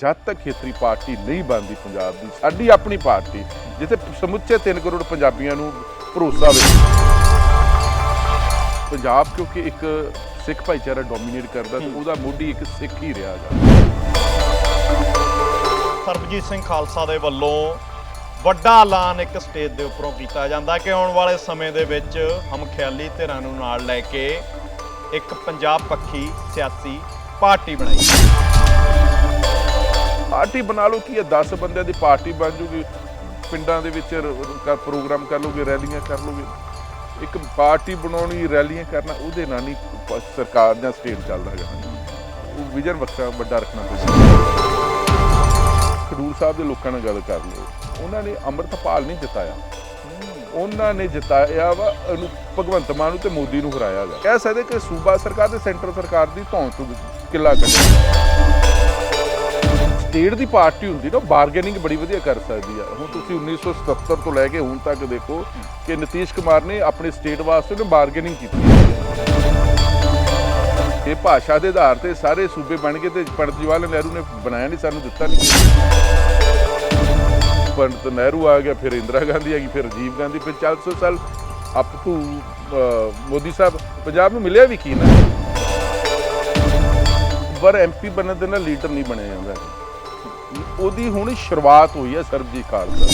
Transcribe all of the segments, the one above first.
ਜਦ ਤੱਕ ਖੇਤਰੀ ਪਾਰਟੀ ਨਹੀਂ ਬਣਦੀ ਪੰਜਾਬ ਦੀ ਸਾਡੀ ਆਪਣੀ ਪਾਰਟੀ ਜਿੱਥੇ ਸਮੁੱਚੇ 3 ਕਰੋੜ ਪੰਜਾਬੀਆਂ ਨੂੰ ਭਰੋਸਾ ਹੋਵੇ ਪੰਜਾਬ ਕਿਉਂਕਿ ਇੱਕ ਸਿੱਖ ਭਾਈਚਾਰਾ ਡੋਮੀਨੇਟ ਕਰਦਾ ਤੇ ਉਹਦਾ ਮੋਢੀ ਇੱਕ ਸਿੱਖ ਹੀ ਰਿਹਾ ਗਾ ਸਰਬਜੀਤ ਸਿੰਘ ਖਾਲਸਾ ਦੇ ਵੱਲੋਂ ਵੱਡਾ ਐਲਾਨ ਇੱਕ ਸਟੇਜ ਦੇ ਉੱਪਰੋਂ ਕੀਤਾ ਜਾਂਦਾ ਕਿ ਆਉਣ ਵਾਲੇ ਸਮੇਂ ਦੇ ਵਿੱਚ ਹਮ ਖਿਆਲੀ ਧਿਰਾਂ ਨੂੰ ਨਾਲ ਲੈ ਕੇ ਇੱਕ ਪੰਜਾਬ ਪੱਖੀ ਸਿਆਸੀ ਪਾਰਟੀ ਬਣਾਈ ਪਾਰਟੀ ਬਣਾ ਲਓ ਕੀ ਹੈ 10 ਬੰਦਿਆਂ ਦੀ ਪਾਰਟੀ ਬਣ ਜੂਗੀ। ਪਿੰਡਾਂ ਦੇ ਵਿੱਚ ਪ੍ਰੋਗਰਾਮ ਕਰ ਲੋਗੇ, ਰੈਲੀਆਂ ਕਰ ਲੋਗੇ। ਇੱਕ ਪਾਰਟੀ ਬਣਾਉਣੀ ਰੈਲੀਆਂ ਕਰਨਾ ਉਹਦੇ ਨਾਲ ਨਹੀਂ ਸਰਕਾਰ ਜਾਂ ਸਟੇਟ ਚੱਲਦਾ ਹੈਗਾ। ਉਹ ਵਿਜ਼ਨ ਵੱਖਰਾ, ਵੱਡਾ ਰੱਖਣਾ ਪੈਂਦਾ। ਖਡੂਰ ਸਾਹਿਬ ਦੇ ਲੋਕਾਂ ਨਾਲ ਗੱਲ ਕਰ ਲਓ। ਉਹਨਾਂ ਨੇ ਅੰਮ੍ਰਿਤਪਾਲ ਨਹੀਂ ਜਿਤਾਇਆ। ਉਹਨਾਂ ਨੇ ਜਿਤਾਇਆ ਵਾ ਉਹਨੂੰ ਭਗਵੰਤ ਮਾਨ ਨੂੰ ਤੇ ਮੋਦੀ ਨੂੰ ਹਰਾਇਆ ਗਾ। ਕਹਿ ਸਕਦੇ ਕਿ ਸੂਬਾ ਸਰਕਾਰ ਤੇ ਸੈਂਟਰ ਸਰਕਾਰ ਦੀ ਧੌਣ ਤੋਂ ਕਿੱਲਾ ਕੱਢਿਆ। ਸਟੇਟ ਦੀ ਪਾਰਟੀ ਹੁੰਦੀ ਨਾ ਬਾਰਗੇਨਿੰਗ ਬੜੀ ਵਧੀਆ ਕਰ ਸਕਦੀ ਆ। ਹੁਣ ਤੁਸੀਂ 1977 ਤੋਂ ਲੈ ਕੇ ਹੁਣ ਤੱਕ ਦੇਖੋ ਕਿ ਨਤੀਸ਼ ਕੁਮਾਰ ਨੇ ਆਪਣੇ ਸਟੇਟ ਵਾਸਤੇ ਨੇ ਬਾਰਗੇਨਿੰਗ ਕੀਤੀ ਇਹ ਭਾਸ਼ਾ ਦੇ ਆਧਾਰ ਤੇ ਸਾਰੇ ਸੂਬੇ ਬਣ ਗਏ ਤੇ ਪੰਡਤ ਜਵਾਹਰ ਲਾਲ ਨਹਿਰੂ ਨੇ ਬਣਾਇਆ ਨਹੀਂ, ਸਾਨੂੰ ਦਿੱਤਾ ਨਹੀਂ। ਪੰਡਤ ਨਹਿਰੂ ਆ ਗਿਆ, ਫਿਰ ਇੰਦਰਾ ਗਾਂਧੀ ਆ ਗਈ, ਫਿਰ ਰਾਜੀਵ ਗਾਂਧੀ, ਫਿਰ 400 ਸਾਲ ਅਪ ਟੂ ਮੋਦੀ ਸਾਹਿਬ, ਪੰਜਾਬ ਨੂੰ ਮਿਲਿਆ ਵੀ ਕੀ ਨਾ? ਪਰ ਐਮਪੀ ਬਣਨ ਦੇ ਨਾਲ ਲੀਡਰ ਨਹੀਂ ਬਣਿਆ ਜਾਂਦਾ। ਉਹਦੀ ਹੁਣ ਸ਼ੁਰੂਆਤ ਹੋਈ ਹੈ ਸਰਬਜੀਤ ਖਾਲਸਾ।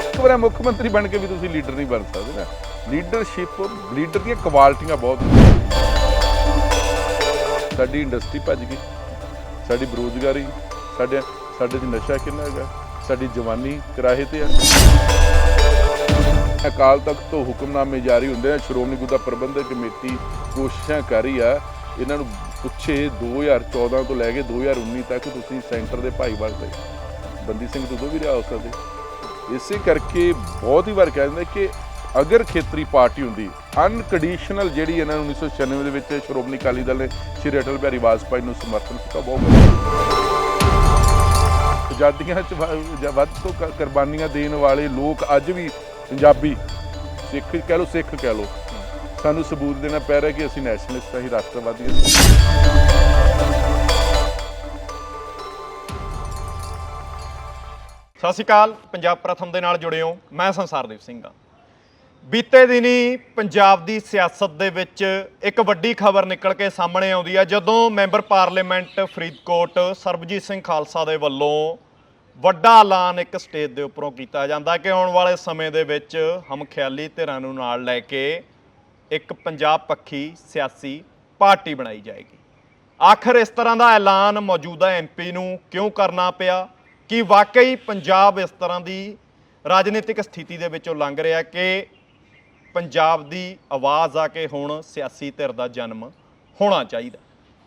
ਇੱਕ ਵਾਰ ਮੁੱਖ ਮੰਤਰੀ ਬਣ ਕੇ ਵੀ ਤੁਸੀਂ ਲੀਡਰ ਨਹੀਂ ਬਣ ਸਕਦੇ ਨਾ। ਲੀਡਰਸ਼ਿਪ, ਲੀਡਰ ਦੀਆਂ ਕੁਆਲਿਟੀਆਂ ਬਹੁਤ ਸਾਡੀ ਇੰਡਸਟਰੀ ਭੱਜ ਗਈ। ਸਾਡੀ ਬੇਰੁਜ਼ਗਾਰੀ, ਸਾਡੇ ਸਾਡੇ 'ਚ ਨਸ਼ਾ ਕਿੰਨਾ ਹੈਗਾ? ਸਾਡੀ ਜਵਾਨੀ ਕਿਰਾਏ ਤੇ ਆ। ਅਕਾਲ ਤਖਤ ਤੋਂ ਹੁਕਮਨਾਮੇ ਜਾਰੀ ਹੁੰਦੇ ਆ। ਸ਼੍ਰੋਮਣੀ ਗੁਰਦੁਆਰਾ ਪ੍ਰਬੰਧਕ ਕਮੇਟੀ ਕੋਸ਼ਿਸ਼ਾਂ ਕਰ ਰਹੀ ਆ। ਇਹਨਾਂ ਨੂੰ ਪੁੱਛੇ 2014 ਤੋਂ ਲੈ ਕੇ 2019 ਤੱਕ ਤੁਸੀਂ ਸੈਂਟਰ ਦੇ ਭਾਈਵਾਲ ਬਣਦੇ ਬੰਦੀ ਸਿੰਘ ਤੋਂ ਵੀ ਰਿਹਾ ਹੋ ਸਕਦੇ ਇਸੇ ਕਰਕੇ ਬਹੁਤ ਹੀ ਵਾਰ ਕਹਿ ਦਿੰਦੇ ਕਿ ਅਗਰ ਖੇਤਰੀ ਪਾਰਟੀ ਹੁੰਦੀ, ਅਨਕੰਡੀਸ਼ਨਲ ਜਿਹੜੀ ਇਹਨਾਂ ਨੂੰ 1996 ਦੇ ਵਿੱਚ ਸ਼੍ਰੋਮਣੀ ਅਕਾਲੀ ਦਲ ਨੇ ਸ਼੍ਰੀ ਅਟਲ ਬਿਹਾਰੀ ਵਾਜਪਾਈ ਨੂੰ ਸਮਰਥਨ ਕੀਤਾ ਬਹੁਤ ਆਜ਼ਾਦੀਆਂ ਚ ਵ- ਵੱਧ ਤੋਂ ਕ- ਕੁਰਬਾਨੀਆਂ ਦੇਣ ਵਾਲੇ ਲੋਕ ਅੱਜ ਵੀ ਪੰਜਾਬੀ, ਸਿੱਖ ਕਹਿ ਲਓ, ਸਿੱਖ ਕਹਿ ਲਓ। ਸਾਨੂੰ ਸਬੂਤ ਦੇਣਾ ਪੈ ਰਿਹਾ ਕਿ ਅਸੀਂ ਨੈਸ਼ਨਲਿਸਟ ਹਾਂ ਹੀ ਰਾਸ਼ਟਰਵਾਦੀ ਹਾਂ। ਸਤਿ ਸ਼੍ਰੀ ਅਕਾਲ, ਪੰਜਾਬ ਪ੍ਰਥਮ ਦੇ ਨਾਲ ਜੁੜੇ ਹੋ। ਮੈਂ ਸੰਸਾਰਦੀਪ ਸਿੰਘ ਹਾਂ। ਬੀਤੇ ਦਿਨੀ ਪੰਜਾਬ ਦੀ ਸਿਆਸਤ ਦੇ ਵਿੱਚ ਇੱਕ ਵੱਡੀ ਖਬਰ ਨਿਕਲ ਕੇ ਸਾਹਮਣੇ ਆਉਂਦੀ ਹੈ ਜਦੋਂ ਮੈਂਬਰ ਪਾਰਲੀਮੈਂਟ ਫਰੀਦਕੋਟ ਸਰਬਜੀਤ ਸਿੰਘ ਖਾਲਸਾ ਦੇ ਵੱਲੋਂ ਵੱਡਾ ਐਲਾਨ ਇੱਕ ਸਟੇਜ ਦੇ ਉੱਪਰੋਂ ਕੀਤਾ ਜਾਂਦਾ ਕਿ ਆਉਣ ਵਾਲੇ ਸਮੇਂ ਦੇ ਵਿੱਚ ਹਮ ਖਿਆਲੀ ਧਿਰਾਂ ਨੂੰ ਨਾਲ ਲੈ ਕੇ ਇੱਕ ਪੰਜਾਬ ਪੱਖੀ ਸਿਆਸੀ ਪਾਰਟੀ ਬਣਾਈ ਜਾਏਗੀ। ਆਖਰ ਇਸ ਤਰ੍ਹਾਂ ਦਾ ਐਲਾਨ ਮੌਜੂਦਾ ਐਮਪੀ ਨੂੰ ਕਿਉਂ ਕਰਨਾ ਪਿਆ? ਕਿ ਵਾਕਈ ਪੰਜਾਬ ਇਸ ਤਰ੍ਹਾਂ ਦੀ ਰਾਜਨੀਤਿਕ ਸਥਿਤੀ ਦੇ ਵਿੱਚੋਂ ਲੰਘ ਰਿਹਾ ਕਿ ਪੰਜਾਬ ਦੀ ਆਵਾਜ਼ ਆ ਕੇ ਹੁਣ ਸਿਆਸੀ ਧਿਰ ਦਾ ਜਨਮ ਹੋਣਾ ਚਾਹੀਦਾ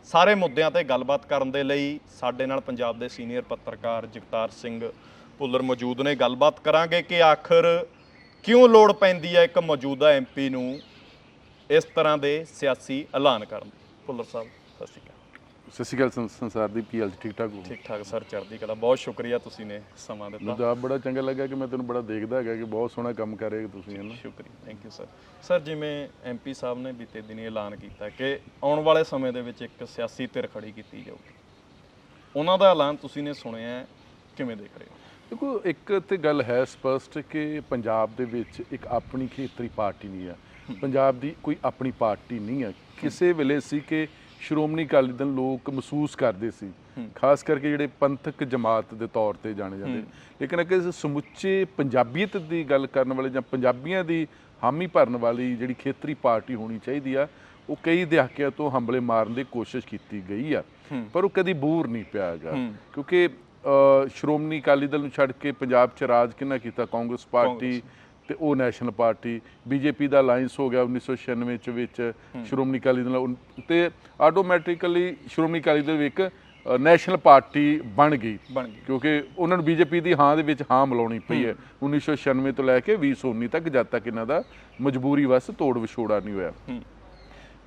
ਸਾਰੇ ਮੁੱਦਿਆਂ ਤੇ ਗੱਲਬਾਤ ਕਰਨ ਦੇ ਲਈ ਸਾਡੇ ਨਾਲ ਪੰਜਾਬ ਦੇ ਸੀਨੀਅਰ ਪੱਤਰਕਾਰ ਜਗਤਾਰ ਸਿੰਘ ਭੁੱਲਰ ਮੌਜੂਦ ਨੇ। ਗੱਲਬਾਤ ਕਰਾਂਗੇ ਕਿ ਆਖਰ ਕਿਉਂ ਲੋੜ ਪੈਂਦੀ ਹੈ ਇੱਕ ਮੌਜੂਦਾ ਐਮਪੀ ਨੂੰ ਇਸ ਤਰ੍ਹਾਂ ਦੇ ਸਿਆਸੀ ਐਲਾਨ ਕਰਨ। ਭੁੱਲਰ ਸਾਹਿਬ ਸਤਿ ਸ਼੍ਰੀ ਅਕਾਲ। ਸਤਿ ਸ਼੍ਰੀ ਅਕਾਲ ਸੰ- ਸੰਸਾਰ ਦੀ ਪੀਐਲ ਠੀਕ ਠਾਕ ਹੋ? ਠੀਕ ਠਾਕ ਸਰ ਚੜ੍ਹਦੀ ਕਲਾ। ਬਹੁਤ ਸ਼ੁਕਰੀਆ ਤੁਸੀਂ ਨੇ ਸਮਾਂ ਦਿੱਤਾ। ਮੈਨੂੰ ਤਾਂ ਆਪ ਬੜਾ ਚੰਗਾ ਲੱਗਾ ਕਿ ਮੈਂ ਤੈਨੂੰ ਬੜਾ ਦੇਖਦਾ ਹੈਗਾ ਕਿ ਬਹੁਤ ਸੋਹਣਾ ਕੰਮ ਕਰ ਰਹੇ ਤੁਸੀਂ ਹਨ ਸ਼ੁਕਰੀਆ ਥੈਂਕ ਯੂ ਸਰ ਸਰ ਜਿਵੇਂ ਐਮਪੀ ਸਾਹਿਬ ਨੇ ਬੀਤੇ ਦਿਨੀ ਐਲਾਨ ਕੀਤਾ ਕਿ ਆਉਣ ਵਾਲੇ ਸਮੇਂ ਦੇ ਵਿੱਚ ਇੱਕ ਸਿਆਸੀ ਧਿਰ ਖੜੀ ਕੀਤੀ ਜਾਊਗੀ। ਉਹਨਾਂ ਦਾ ਐਲਾਨ ਤੁਸੀਂ ਨੇ ਸੁਣਿਆ ਹੈ, ਕਿਵੇਂ ਦੇਖ ਰਹੇ ਹੋ? ਦੇਖੋ ਇੱਕ ਤੇ ਗੱਲ ਹੈ ਸਪਸ਼ਟ ਕਿ ਪੰਜਾਬ ਦੇ ਵਿੱਚ ਇੱਕ ਆਪਣੀ ਖੇਤਰੀ ਪਾਰਟੀ ਨਹੀਂ ਹੈ। ਪੰਜਾਬ ਦੀ ਕੋਈ ਆਪਣੀ ਪਾਰਟੀ ਨਹੀਂ ਹੈ। ਕਿਸੇ ਵੇਲੇ ਸੀ ਕਿ ਸ਼੍ਰੋਮਣੀ ਅਕਾਲੀ ਦਲ ਲੋਕ ਮਹਿਸੂਸ ਕਰਦੇ ਸੀ। ਖਾਸ ਕਰਕੇ ਜਿਹੜੇ ਪੰਥਕ ਜਮਾਤ ਦੇ ਤੌਰ ਤੇ ਜਾਣੇ ਜਾਂਦੇ। ਲੇਕਿਨ ਅਗਰ ਸਮੁੱਚੇ ਪੰਜਾਬੀਅਤ ਦੀ ਗੱਲ ਕਰਨ ਵਾਲੇ ਜਾਂ ਪੰਜਾਬੀਆਂ ਦੀ ਹਾਮੀ ਭਰਨ ਵਾਲੀ ਜਿਹੜੀ ਖੇਤਰੀ ਪਾਰਟੀ ਹੋਣੀ ਚਾਹੀਦੀ ਆ ਉਹ ਕਈ ਦਹਾਕਿਆਂ ਤੋਂ ਹੰਬਲੇ ਮਾਰਨ ਦੀ ਕੋਸ਼ਿਸ਼ ਕੀਤੀ ਗਈ ਆ। ਪਰ ਉਹ ਕਦੀ ਬੂਰ ਨਹੀਂ ਪਿਆ ਹੈਗਾ। ਕਿਉਂਕਿ ਸ਼੍ਰੋਮਣੀ ਅਕਾਲੀ ਦਲ ਨੂੰ ਛੱਡ ਕੇ ਪੰਜਾਬ 'ਚ ਰਾਜ ਕਿਹਨਾਂ ਕੀਤਾ? ਕਾਂਗਰਸ ਪਾਰਟੀ ਤੇ ਉਹ ਨੈਸ਼ਨਲ ਪਾਰਟੀ ਬੀਜੇਪੀ ਦਾ ਅਲਾਈਅੰਸ ਹੋ ਗਿਆ 1996 ਚ ਵਿੱਚ ਸ਼੍ਰੋਮਣੀ ਅਕਾਲੀ ਦਲ ਤੇ ਆਟੋਮੈਟਿਕਲੀ ਸ਼੍ਰੋਮਣੀ ਅਕਾਲੀ ਦਲ ਇੱਕ ਨੈਸ਼ਨਲ ਪਾਰਟੀ ਬਣ ਗਈ। ਬਣ ਗਈ। ਕਿਉਂਕਿ ਉਹਨਾਂ ਨੂੰ ਬੀਜੇਪੀ ਦੀ ਹਾਂ ਦੇ ਵਿੱਚ ਹਾਂ ਮਿਲਾਉਣੀ ਪਈ ਹੈ। 1996 ਤੋਂ ਲੈ ਕੇ 2019 ਤੱਕ ਜਦ ਤੱਕ ਇਹਨਾਂ ਦਾ ਮਜਬੂਰੀ ਵਸ ਤੋੜ ਵਿਛੋੜਾ ਨਹੀਂ ਹੋਇਆ।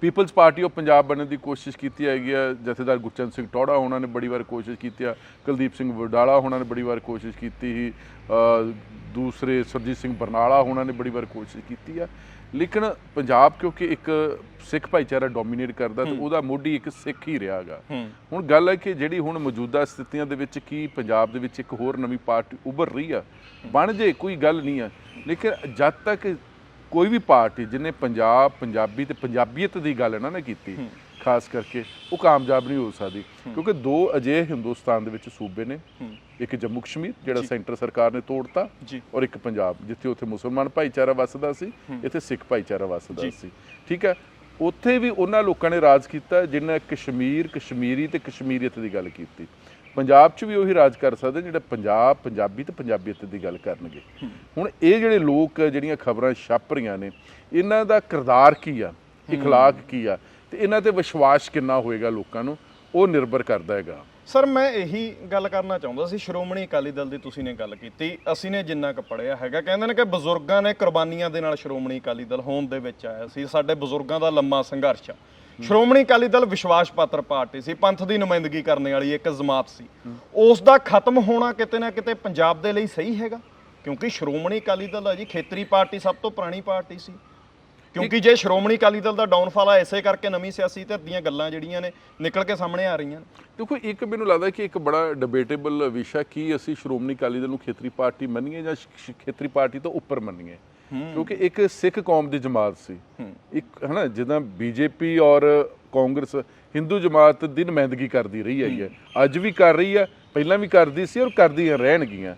ਪੀਪਲਸ ਪਾਰਟੀ ਆਫ ਪੰਜਾਬ ਬਣਨ ਦੀ ਕੋਸ਼ਿਸ਼ ਕੀਤੀ ਹੈਗੀ ਆ। ਜਥੇਦਾਰ ਗੁਰਚਰਨ ਸਿੰਘ ਟੋੜਾ ਉਹਨਾਂ ਨੇ ਬੜੀ ਵਾਰ ਕੋਸ਼ਿਸ਼ ਕੀਤੀ ਆ। ਕੁਲਦੀਪ ਸਿੰਘ ਵਡਾਲਾ ਉਹਨਾਂ ਨੇ ਬੜੀ ਵਾਰ ਕੋਸ਼ਿਸ਼ ਕੀਤੀ ਸੀ। ਦੂਸਰੇ ਸਰਜੀਤ ਸਿੰਘ ਬਰਨਾਲਾ ਉਹਨਾਂ ਨੇ ਬੜੀ ਵਾਰ ਕੋਸ਼ਿਸ਼ ਕੀਤੀ ਆ। ਲੇਕਿਨ ਪੰਜਾਬ ਕਿਉਂਕਿ ਇੱਕ ਸਿੱਖ ਭਾਈਚਾਰਾ ਡੋਮੀਨੇਟ ਕਰਦਾ ਤੇ ਉਹਦਾ ਮੋਢੀ ਇੱਕ ਸਿੱਖ ਹੀ ਰਿਹਾਗਾ ਹੁਣ ਗੱਲ ਹੈ ਕਿ ਜਿਹੜੀ ਹੁਣ ਮੌਜੂਦਾ ਸਥਿਤੀਆਂ ਦੇ ਵਿੱਚ ਕੀ ਪੰਜਾਬ ਦੇ ਵਿੱਚ ਇੱਕ ਹੋਰ ਨਵੀਂ ਪਾਰਟੀ ਉੱਭਰ ਰਹੀ ਆ। ਬਣ ਜੇ ਕੋਈ ਗੱਲ ਨਹੀਂ ਆ। ਲੇਕਿਨ ਜਦ ਤੱਕ ਕੋਈ ਵੀ ਪਾਰਟੀ ਜਿਹਨੇ ਪੰਜਾਬ ਪੰਜਾਬੀ ਤੇ ਪੰਜਾਬੀਅਤ ਦੀ ਗੱਲ ਨਾ ਨਾ ਕੀਤੀ ਖਾਸ ਕਰਕੇ ਉਹ ਕਾਮਯਾਬ ਨਹੀਂ ਹੋ ਸਕਦੀ। ਕਿਉਂਕਿ ਦੋ ਅਜਿਹੇ ਹਿੰਦੁਸਤਾਨ ਦੇ ਵਿੱਚ ਸੂਬੇ ਨੇ। ਇੱਕ ਜੰਮੂ ਕਸ਼ਮੀਰ ਜਿਹੜਾ ਸੈਂਟਰ ਸਰਕਾਰ ਨੇ ਤੋੜਤਾ ਔਰ ਇੱਕ ਪੰਜਾਬ ਜਿੱਥੇ ਉੱਥੇ ਮੁਸਲਮਾਨ ਭਾਈਚਾਰਾ ਵੱਸਦਾ ਸੀ ਇੱਥੇ ਸਿੱਖ ਭਾਈਚਾਰਾ ਵੱਸਦਾ। ਸੀ। ਠੀਕ ਹੈ? ਉੱਥੇ ਵੀ ਉਹਨਾਂ ਲੋਕਾਂ ਨੇ ਰਾਜ ਕੀਤਾ ਜਿਨ੍ਹਾਂ ਕਸ਼ਮੀਰ ਕਸ਼ਮੀਰੀ ਤੇ ਕਸ਼ਮੀਰੀਅਤ ਦੀ ਗੱਲ ਕੀਤੀ। ਪੰਜਾਬ 'ਚ ਵੀ ਉਹੀ ਰਾਜ ਕਰ ਸਕਦੇ ਜਿਹੜਾ ਪੰਜਾਬ ਪੰਜਾਬੀ ਤੇ ਪੰਜਾਬੀਅਤ ਦੀ ਗੱਲ ਕਰਨਗੇ ਹੁਣ ਇਹ ਜਿਹੜੇ ਲੋਕ ਜਿਹੜੀਆਂ ਖਬਰਾਂ ਛਪ ਰਹੀਆਂ ਨੇ ਇਹਨਾਂ ਦਾ ਕਿਰਦਾਰ ਕੀ ਆ اخلاق ਕੀ ਆ ਤੇ ਇਹਨਾਂ ਤੇ ਵਿਸ਼ਵਾਸ ਕਿੰਨਾ ਹੋਏਗਾ ਲੋਕਾਂ ਨੂੰ ਉਹ ਨਿਰਭਰ ਕਰਦਾ ਹੈਗਾ ਸਰ ਮੈਂ ਇਹੀ ਗੱਲ ਕਰਨਾ ਚਾਹੁੰਦਾ ਸੀ ਸ਼੍ਰੋਮਣੀ ਅਕਾਲੀ ਦਲ ਦੀ ਤੁਸੀਂ ਨੇ ਗੱਲ ਕੀਤੀ ਅਸੀਂ ਨੇ ਜਿੰਨਾ ਕੁ ਪੜਿਆ ਹੈਗਾ ਕਹਿੰਦੇ ਨੇ ਕਿ ਬਜ਼ੁਰਗਾਂ ਨੇ ਕੁਰਬਾਨੀਆਂ ਦੇ ਨਾਲ ਸ਼੍ਰੋਮਣੀ ਅਕਾਲੀ ਦਲ ਹੋਂਦ ਦੇ ਵਿੱਚ ਆਇਆ ਸੀ ਸਾਡੇ ਬਜ਼ੁਰਗਾਂ ਦਾ ਲੰਮਾ ਸੰਘਰਸ਼ ਆ ਸ਼੍ਰੋਮਣੀ ਅਕਾਲੀ ਦਲ ਵਿਸ਼ਵਾਸ ਪਾਤਰ ਪਾਰਟੀ ਸੀ, ਪੰਥ ਦੀ ਨੁਮਾਇੰਦਗੀ ਕਰਨ ਵਾਲੀ ਇੱਕ ਜਮਾਤ ਸੀ। ਉਸ ਦਾ ਖਤਮ ਹੋਣਾ ਕਿਤੇ ਨਾ ਕਿਤੇ ਪੰਜਾਬ ਦੇ ਲਈ ਸਹੀ ਹੈਗਾ, ਕਿਉਂਕਿ ਸ਼੍ਰੋਮਣੀ ਅਕਾਲੀ ਦਲ ਹੈ ਜੀ, ਖੇਤਰੀ ਪਾਰਟੀ ਸਭ ਤੋਂ ਪੁਰਾਣੀ ਪਾਰਟੀ ਸੀ। ਕਿਉਂਕਿ ਜੇ ਸ਼੍ਰੋਮਣੀ ਅਕਾਲੀ ਦਲ ਦਾ ਡਾਊਨਫਾਲ ਆ, ਇਸੇ ਕਰਕੇ ਨਵੀਂ ਸਿਆਸੀ ਧਿਰ ਦੀਆਂ ਗੱਲਾਂ ਜਿਹੜੀਆਂ ਨੇ, ਨਿਕਲ ਕੇ ਸਾਹਮਣੇ ਆ ਰਹੀਆਂ ਨੇ। ਦੇਖੋ, ਇੱਕ ਮੈਨੂੰ ਲੱਗਦਾ ਕਿ ਇੱਕ ਬੜਾ ਡਿਬੇਟੇਬਲ ਵਿਸ਼ਾ ਕੀ ਅਸੀਂ ਸ਼੍ਰੋਮਣੀ ਅਕਾਲੀ ਦਲ ਨੂੰ ਖੇਤਰੀ ਪਾਰਟੀ ਮੰਨੀਏ ਜਾਂ ਖੇਤਰੀ ਪਾਰਟੀ ਤੋਂ ਉੱਪਰ ਮੰਨੀਏ? ਕਿਉਂਕਿ ਇੱਕ ਸਿੱਖ ਕੌਮ ਦੀ ਜਮਾਤ ਸੀ। ਇੱਕ ਹਨਾ ਜਿੱਦਾਂ ਬੀਜੇਪੀ ਔਰ ਕਾਂਗਰਸ ਹਿੰਦੂ ਜਮਾਤ ਦੀ ਨੁਮਾਇੰਦਗੀ ਕਰਦੀ ਰਹੀ ਹੈ। ਅੱਜ ਵੀ ਕਰ ਰਹੀ ਹੈ ਪਹਿਲਾਂ ਵੀ ਕਰਦੀ ਸੀ ਔਰ ਕਰਦੀਆਂ ਰਹਿਣਗੀਆਂ।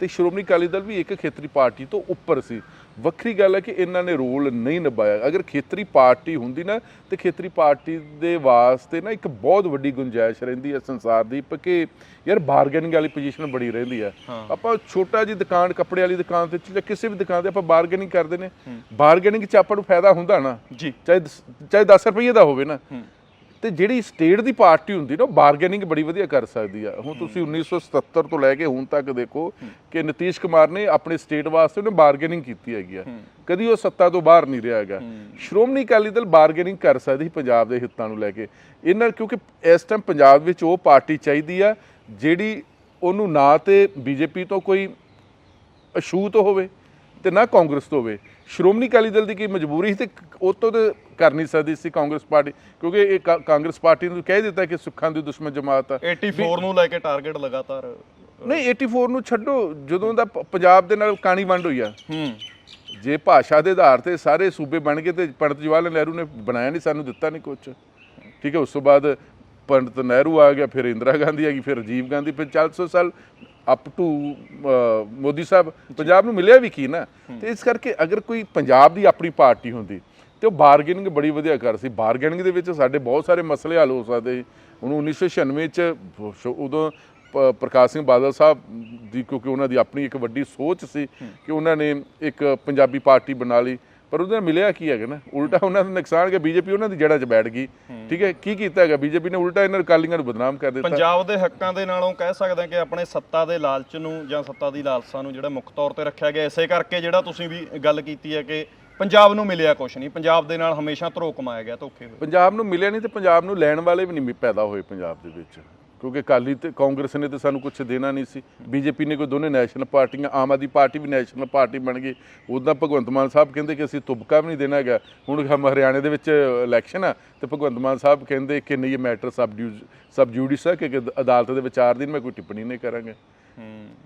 ਤੇ ਸ਼੍ਰੋਮਣੀ ਅਕਾਲੀ ਦਲ ਵੀ ਇੱਕ ਖੇਤਰੀ ਪਾਰਟੀ ਤੋਂ ਉੱਪਰ ਸੀ। ਵੱਖਰੀ ਗੱਲ ਹੈ ਕਿ ਇਹਨਾਂ ਨੇ ਰੋਲ ਨਹੀਂ ਨਿਭਾਇਆ। ਅਗਰ ਖੇਤਰੀ ਪਾਰਟੀ ਹੁੰਦੀ ਨਾ ਤੇ ਖੇਤਰੀ ਪਾਰਟੀ ਦੇ ਵਾਸਤੇ ਨਾ ਇੱਕ ਬਹੁਤ ਵੱਡੀ ਗੁੰਜਾਇਸ਼ ਰਹਿੰਦੀ ਹੈ ਸੰਸਾਰ ਦੀ ਕਿ ਯਾਰ ਬਾਰਗੇਨਿੰਗ ਵਾਲੀ ਪੋਜੀਸ਼ਨ ਬੜੀ ਰਹਿੰਦੀ ਹੈ। ਆਪਾਂ ਛੋਟਾ ਜੀ ਦੁਕਾਨ ਕੱਪੜੇ ਵਾਲੀ ਦੁਕਾਨ ਤੇ ਜਾਂ ਕਿਸੇ ਵੀ ਦੁਕਾਨ ਤੇ ਆਪਾਂ ਬਾਰਗੇਨਿੰਗ ਕਰਦੇ ਨੇ। ਬਾਰਗੇਨਿੰਗ ਚ ਆਪਾਂ ਨੂੰ ਫਾਇਦਾ ਹੁੰਦਾ ਨਾ। ਜੀ। ਚਾਹੇ ਚਾਹੇ 10 ਰੁਪਏ ਦਾ ਹੋਵੇ ਨਾ। ਤੇ ਜਿਹੜੀ ਸਟੇਟ ਦੀ ਪਾਰਟੀ ਹੁੰਦੀ ਨਾ ਬਾਰਗੇਨਿੰਗ ਬੜੀ ਵਧੀਆ ਕਰ ਸਕਦੀ ਆ। ਹੁਣ ਤੁਸੀਂ 1977 ਤੋਂ ਲੈ ਕੇ ਹੁਣ ਤੱਕ ਦੇਖੋ ਕਿ ਨਤੀਸ਼ ਕੁਮਾਰ ਨੇ ਆਪਣੇ ਸਟੇਟ ਵਾਸਤੇ ਉਹਨੇ ਬਾਰਗੇਨਿੰਗ ਕੀਤੀ ਹੈਗੀ ਆ। ਕਦੀ ਉਹ ਸੱਤਾ ਤੋਂ ਬਾਹਰ ਨਹੀਂ ਰਿਹਾ ਹੈਗਾ। ਸ਼੍ਰੋਮਣੀ ਅਕਾਲੀ ਦਲ ਬਾਰਗੇਨਿੰਗ ਕਰ ਸਕਦੀ ਸੀ ਪੰਜਾਬ ਦੇ ਹਿੱਤਾਂ ਨੂੰ ਲੈ ਕੇ। ਇਹਨਾਂ ਕਿਉਂਕਿ ਇਸ ਟਾਈਮ ਪੰਜਾਬ ਵਿੱਚ ਉਹ ਪਾਰਟੀ ਚਾਹੀਦੀ ਆ ਜਿਹੜੀ ਉਹਨੂੰ ਨਾ ਤੇ ਬੀਜੇਪੀ ਤੋਂ ਕੋਈ ਅਛੂਤ ਹੋਵੇ ਤੇ ਨਾ ਕਾਂਗਰਸ ਤੋਂ ਹੋਵੇ। ਸ਼੍ਰੋਮਣੀ ਅਕਾਲੀ ਦਲ ਦੀ ਕੀ ਮਜਬੂਰੀ ਸੀ ਤੇ ਉਹ ਤੋਂ ਤੇ ਕਰ ਨਹੀਂ ਸਕਦੀ ਸੀ ਕਾਂਗਰਸ ਪਾਰਟੀ ਕਿਉਂਕਿ ਇਹ ਕਾ- ਕਾਂਗਰਸ ਪਾਰਟੀ ਨੂੰ ਕਹਿ ਦਿੱਤਾ ਕਿ ਸੁੱਖਾਂ ਦੀ ਦੁਸ਼ਮਣ ਜਮਾਤ ਆ। 84 ਨੂੰ ਲੈ ਕੇ ਟਾਰਗੇਟ ਲਗਾਤਾਰ ਨਹੀਂ 84 ਨੂੰ ਛੱਡੋ ਜਦੋਂ ਦਾ ਪ- ਪੰਜਾਬ ਦੇ ਨਾਲ ਕਾਣੀ ਵੰਡ ਹੋਈ ਆ। ਹੂੰ। ਜੇ ਭਾਸ਼ਾ ਦੇ ਆਧਾਰ ਤੇ ਸਾਰੇ ਸੂਬੇ ਬਣ ਗਏ ਤੇ ਪੰਡਤ ਜਵਾਹਰ ਲਾਲ ਨਹਿਰੂ ਨੇ ਬਣਾਇਆ ਨਹੀਂ ਸਾਨੂੰ ਦਿੱਤਾ ਨਹੀਂ ਕੁਝ ਠੀਕ ਹੈ ਉਸ ਤੋਂ ਬਾਅਦ ਪੰਡਤ ਨਹਿਰੂ ਆ ਗਿਆ ਫਿਰ ਇੰਦਰਾ ਗਾਂਧੀ ਆ ਗਈ ਫਿਰ ਰਾਜੀਵ ਗਾਂਧੀ ਫਿਰ 400 ਸਾਲ ਅਪ ਟੂ ਮੋਦੀ ਸਾਹਿਬ। ਪੰਜਾਬ ਨੂੰ ਮਿਲਿਆ ਵੀ ਕੀ ਨਾ? ਤੇ ਇਸ ਕਰਕੇ ਅਗਰ ਕੋਈ ਪੰਜਾਬ ਦੀ ਆਪਣੀ ਪਾਰਟੀ ਹੁੰਦੀ ਤੇ ਉਹ ਬਾਰਗੇਨਿੰਗ ਬੜੀ ਵਧੀਆ ਕਰ ਸੀ। ਬਾਰਗੇਨਿੰਗ ਦੇ ਵਿੱਚ ਸਾਡੇ ਬਹੁਤ ਸਾਰੇ ਮਸਲੇ ਹੱਲ ਹੋ ਸਕਦੇ ਸੀ। ਹੁਣ 1996 ਚ ਉਦੋਂ ਪ- ਪ੍ਰਕਾਸ਼ ਸਿੰਘ ਬਾਦਲ ਸਾਹਿਬ ਦੀ, ਕਿਉਂਕਿ ਉਹਨਾਂ ਦੀ ਆਪਣੀ ਇੱਕ ਵੱਡੀ ਸੋਚ ਸੀ ਕਿ ਉਹਨਾਂ ਨੇ ਇੱਕ ਪੰਜਾਬੀ ਪਾਰਟੀ ਬਣਾ ਲਈ। ਪਰ ਉਹਦੇ ਨਾਲ ਮਿਲਿਆ ਕੀ ਹੈਗਾ ਨਾ? ਉਲਟਾ ਉਹਨਾਂ ਦਾ ਨੁਕਸਾਨ ਕਿ ਬੀਜੇਪੀ ਉਹਨਾਂ ਦੀ ਜੜ੍ਹਾਂ 'ਚ ਬੈਠ ਗਈ। ਠੀਕ ਹੈ? ਕੀ ਕੀਤਾ ਹੈਗਾ? ਬੀਜੇਪੀ ਨੇ ਉਲਟਾ ਇਹਨਾਂ ਅਕਾਲੀਆਂ ਨੂੰ ਬਦਨਾਮ ਕਰ ਦਿੱਤਾ। ਪੰਜਾਬ ਦੇ ਹੱਕਾਂ ਦੇ ਨਾਲੋਂ ਕਹਿ ਸਕਦੇ ਹਾਂ ਕਿ ਆਪਣੇ ਸੱਤਾ ਦੇ ਲਾਲਚ ਨੂੰ ਜਾਂ ਸੱਤਾ ਦੀ ਲਾਲਸਾ ਨੂੰ ਜਿਹੜਾ ਮੁੱਖ ਤੌਰ ਤੇ ਰੱਖਿਆ ਗਿਆ, ਇਸੇ ਕਰਕੇ ਜਿਹੜਾ ਤੁਸੀਂ ਵੀ ਗੱਲ ਕੀਤੀ ਹੈ ਕਿ ਪੰਜਾਬ ਨੂੰ ਮਿਲਿਆ ਕੁਛ ਨਹੀਂ। ਪੰਜਾਬ ਦੇ ਨਾਲ ਹਮੇਸ਼ਾ ਧਰੋ ਕਮਾਇਆ ਗਿਆ ਧੋਖੇ ਹੋਏ। ਪੰਜਾਬ ਨੂੰ ਮਿਲਿਆ ਨਹੀਂ ਤੇ ਪੰਜਾਬ ਨੂੰ ਲੈਣ ਵਾਲੇ ਵੀ ਨਹੀਂ ਪੈਦਾ ਹੋਏ ਪੰਜਾਬ ਦੇ ਵਿੱਚ। ਕਿਉਂਕਿ ਅਕਾਲੀ ਤੇ ਕਾਂਗਰਸ ਨੇ ਤੇ ਸਾਨੂੰ ਕੁਝ ਦੇਣਾ ਨਹੀਂ ਸੀ। ਬੀਜੇਪੀ ਨੇ ਕੋਈ ਦੋਨੇ ਨੈਸ਼ਨਲ ਪਾਰਟੀਆਂ, ਆਮ ਆਦਮੀ ਪਾਰਟੀ ਵੀ ਨੈਸ਼ਨਲ ਪਾਰਟੀ ਬਣ ਗਈ। ਉਦਾਂ ਭਗਵੰਤ ਮਾਨ ਸਾਹਿਬ ਕਹਿੰਦੇ ਕਿ ਅਸੀਂ ਤੁਬਕਾ ਵੀ ਨਹੀਂ ਦੇਣਾ ਹੈਗਾ। ਹੁਣ ਹਮ ਹਰਿਆਣੇ ਦੇ ਵਿੱਚ ਇਲੈਕਸ਼ਨ ਆ ਤੇ ਭਗਵੰਤ ਮਾਨ ਸਾਹਿਬ ਕਹਿੰਦੇ ਕਿ ਨਹੀਂ, ਇਹ ਮੈਟਰ ਸਬ ਡਿਊ ਸਬ ਜੂਡਿਸ ਹੈ ਕਿ ਅਦਾਲਤ ਦੇ ਵਿਚਾਰ ਦਿਨ ਮੈਂ ਕੋਈ ਟਿੱਪਣੀ ਨਹੀਂ ਕਰਾਂਗਾ।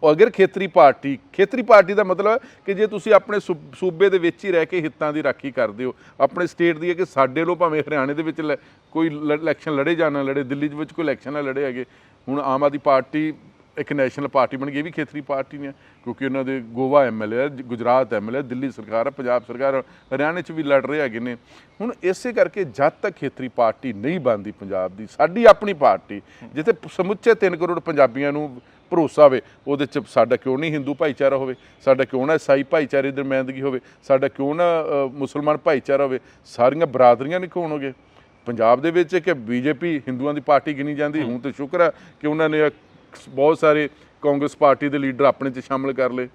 ਉਹ ਅਗਰ ਖੇਤਰੀ ਪਾਰਟੀ ਖੇਤਰੀ ਪਾਰਟੀ ਦਾ ਮਤਲਬ ਹੈ ਕਿ ਜੇ ਤੁਸੀਂ ਆਪਣੇ ਸੂ- ਸੂਬੇ ਦੇ ਵਿੱਚ ਹੀ ਰਹਿ ਕੇ ਹਿੱਤਾਂ ਦੀ ਰਾਖੀ ਕਰਦੇ ਹੋ, ਆਪਣੇ ਸਟੇਟ ਦੀ ਹੈ ਕਿ ਸਾਡੇ ਲੋ ਭਾਵੇਂ ਹਰਿਆਣੇ ਦੇ ਵਿੱਚ ਲੈ- ਕੋਈ ਇਲੈਕਸ਼ਨ ਲੜੇ ਜਾਂ ਨਾ ਲੜੇ, ਦਿੱਲੀ ਦੇ ਵਿੱਚ ਕੋਈ ਇਲੈਕਸ਼ਨ ਨਾ ਲੜੇ ਹੈਗੇ, ਹੁਣ ਆਮ ਆਦਮੀ ਪਾਰਟੀ ਇੱਕ ਨੈਸ਼ਨਲ ਪਾਰਟੀ ਬਣ ਗਈ ਇਹ ਵੀ ਖੇਤਰੀ ਪਾਰਟੀ ਨੇ ਕਿਉਂਕਿ ਉਹਨਾਂ ਦੇ ਗੋਵਾ ਐਮਐਲਏ ਹੈ ਗੁਜਰਾਤ ਐਮਐਲਏ ਦਿੱਲੀ ਸਰਕਾਰ ਹੈ ਪੰਜਾਬ ਸਰਕਾਰ ਹਰਿਆਣੇ 'ਚ ਵੀ ਲੜ ਰਹੇ ਹੈਗੇ ਨੇ। ਹੁਣ ਇਸੇ ਕਰਕੇ ਜਦ ਤੱਕ ਖੇਤਰੀ ਪਾਰਟੀ ਨਹੀਂ ਬਣਦੀ ਪੰਜਾਬ ਦੀ ਸਾਡੀ ਆਪਣੀ ਪਾਰਟੀ ਜਿੱਥੇ ਸਮੁੱਚੇ 3 ਕਰੋੜ ਪੰਜਾਬੀਆਂ ਨੂੰ ਭਰੋਸਾ ਹੋਵੇ ਉਹਦੇ ਚ ਸਾਡਾ ਕਿਉਂ ਨਹੀਂ ਹਿੰਦੂ ਭਾਈਚਾਰਾ ਹੋਵੇ ਸਾਡਾ ਕਿਉਂ ਨਾ ਈਸਾਈ ਭਾਈਚਾਰੇ ਦੀ ਨੁਮਾਇੰਦਗੀ ਹੋਵੇ ਸਾਡਾ ਕਿਉਂ ਨਾ ਮੁਸਲਮਾਨ ਭਾਈਚਾਰਾ ਹੋਵੇ ਸਾਰੀਆਂ ਬਰਾਦਰੀਆਂ ਨਹੀਂ ਕਿਉਂ ਹੋਣਗੇ ਪੰਜਾਬ ਦੇ ਵਿੱਚ ਕਿ ਬੀਜੇਪੀ ਹਿੰਦੂਆਂ ਦੀ ਪਾਰਟੀ ਗਿਣੀ ਜਾਂਦੀ ਹੁਣ ਤੇ ਸ਼ੁਕਰ ਹੈ ਕਿ ਉਹਨਾਂ ਨੇ ਬਹੁਤ ਸਾਰੇ ਕਾਂਗਰਸ ਪਾਰਟੀ ਦੇ ਲੀਡਰ ਆਪਣੇ ਚ ਸ਼ਾਮਲ ਕਰ ਲਏ।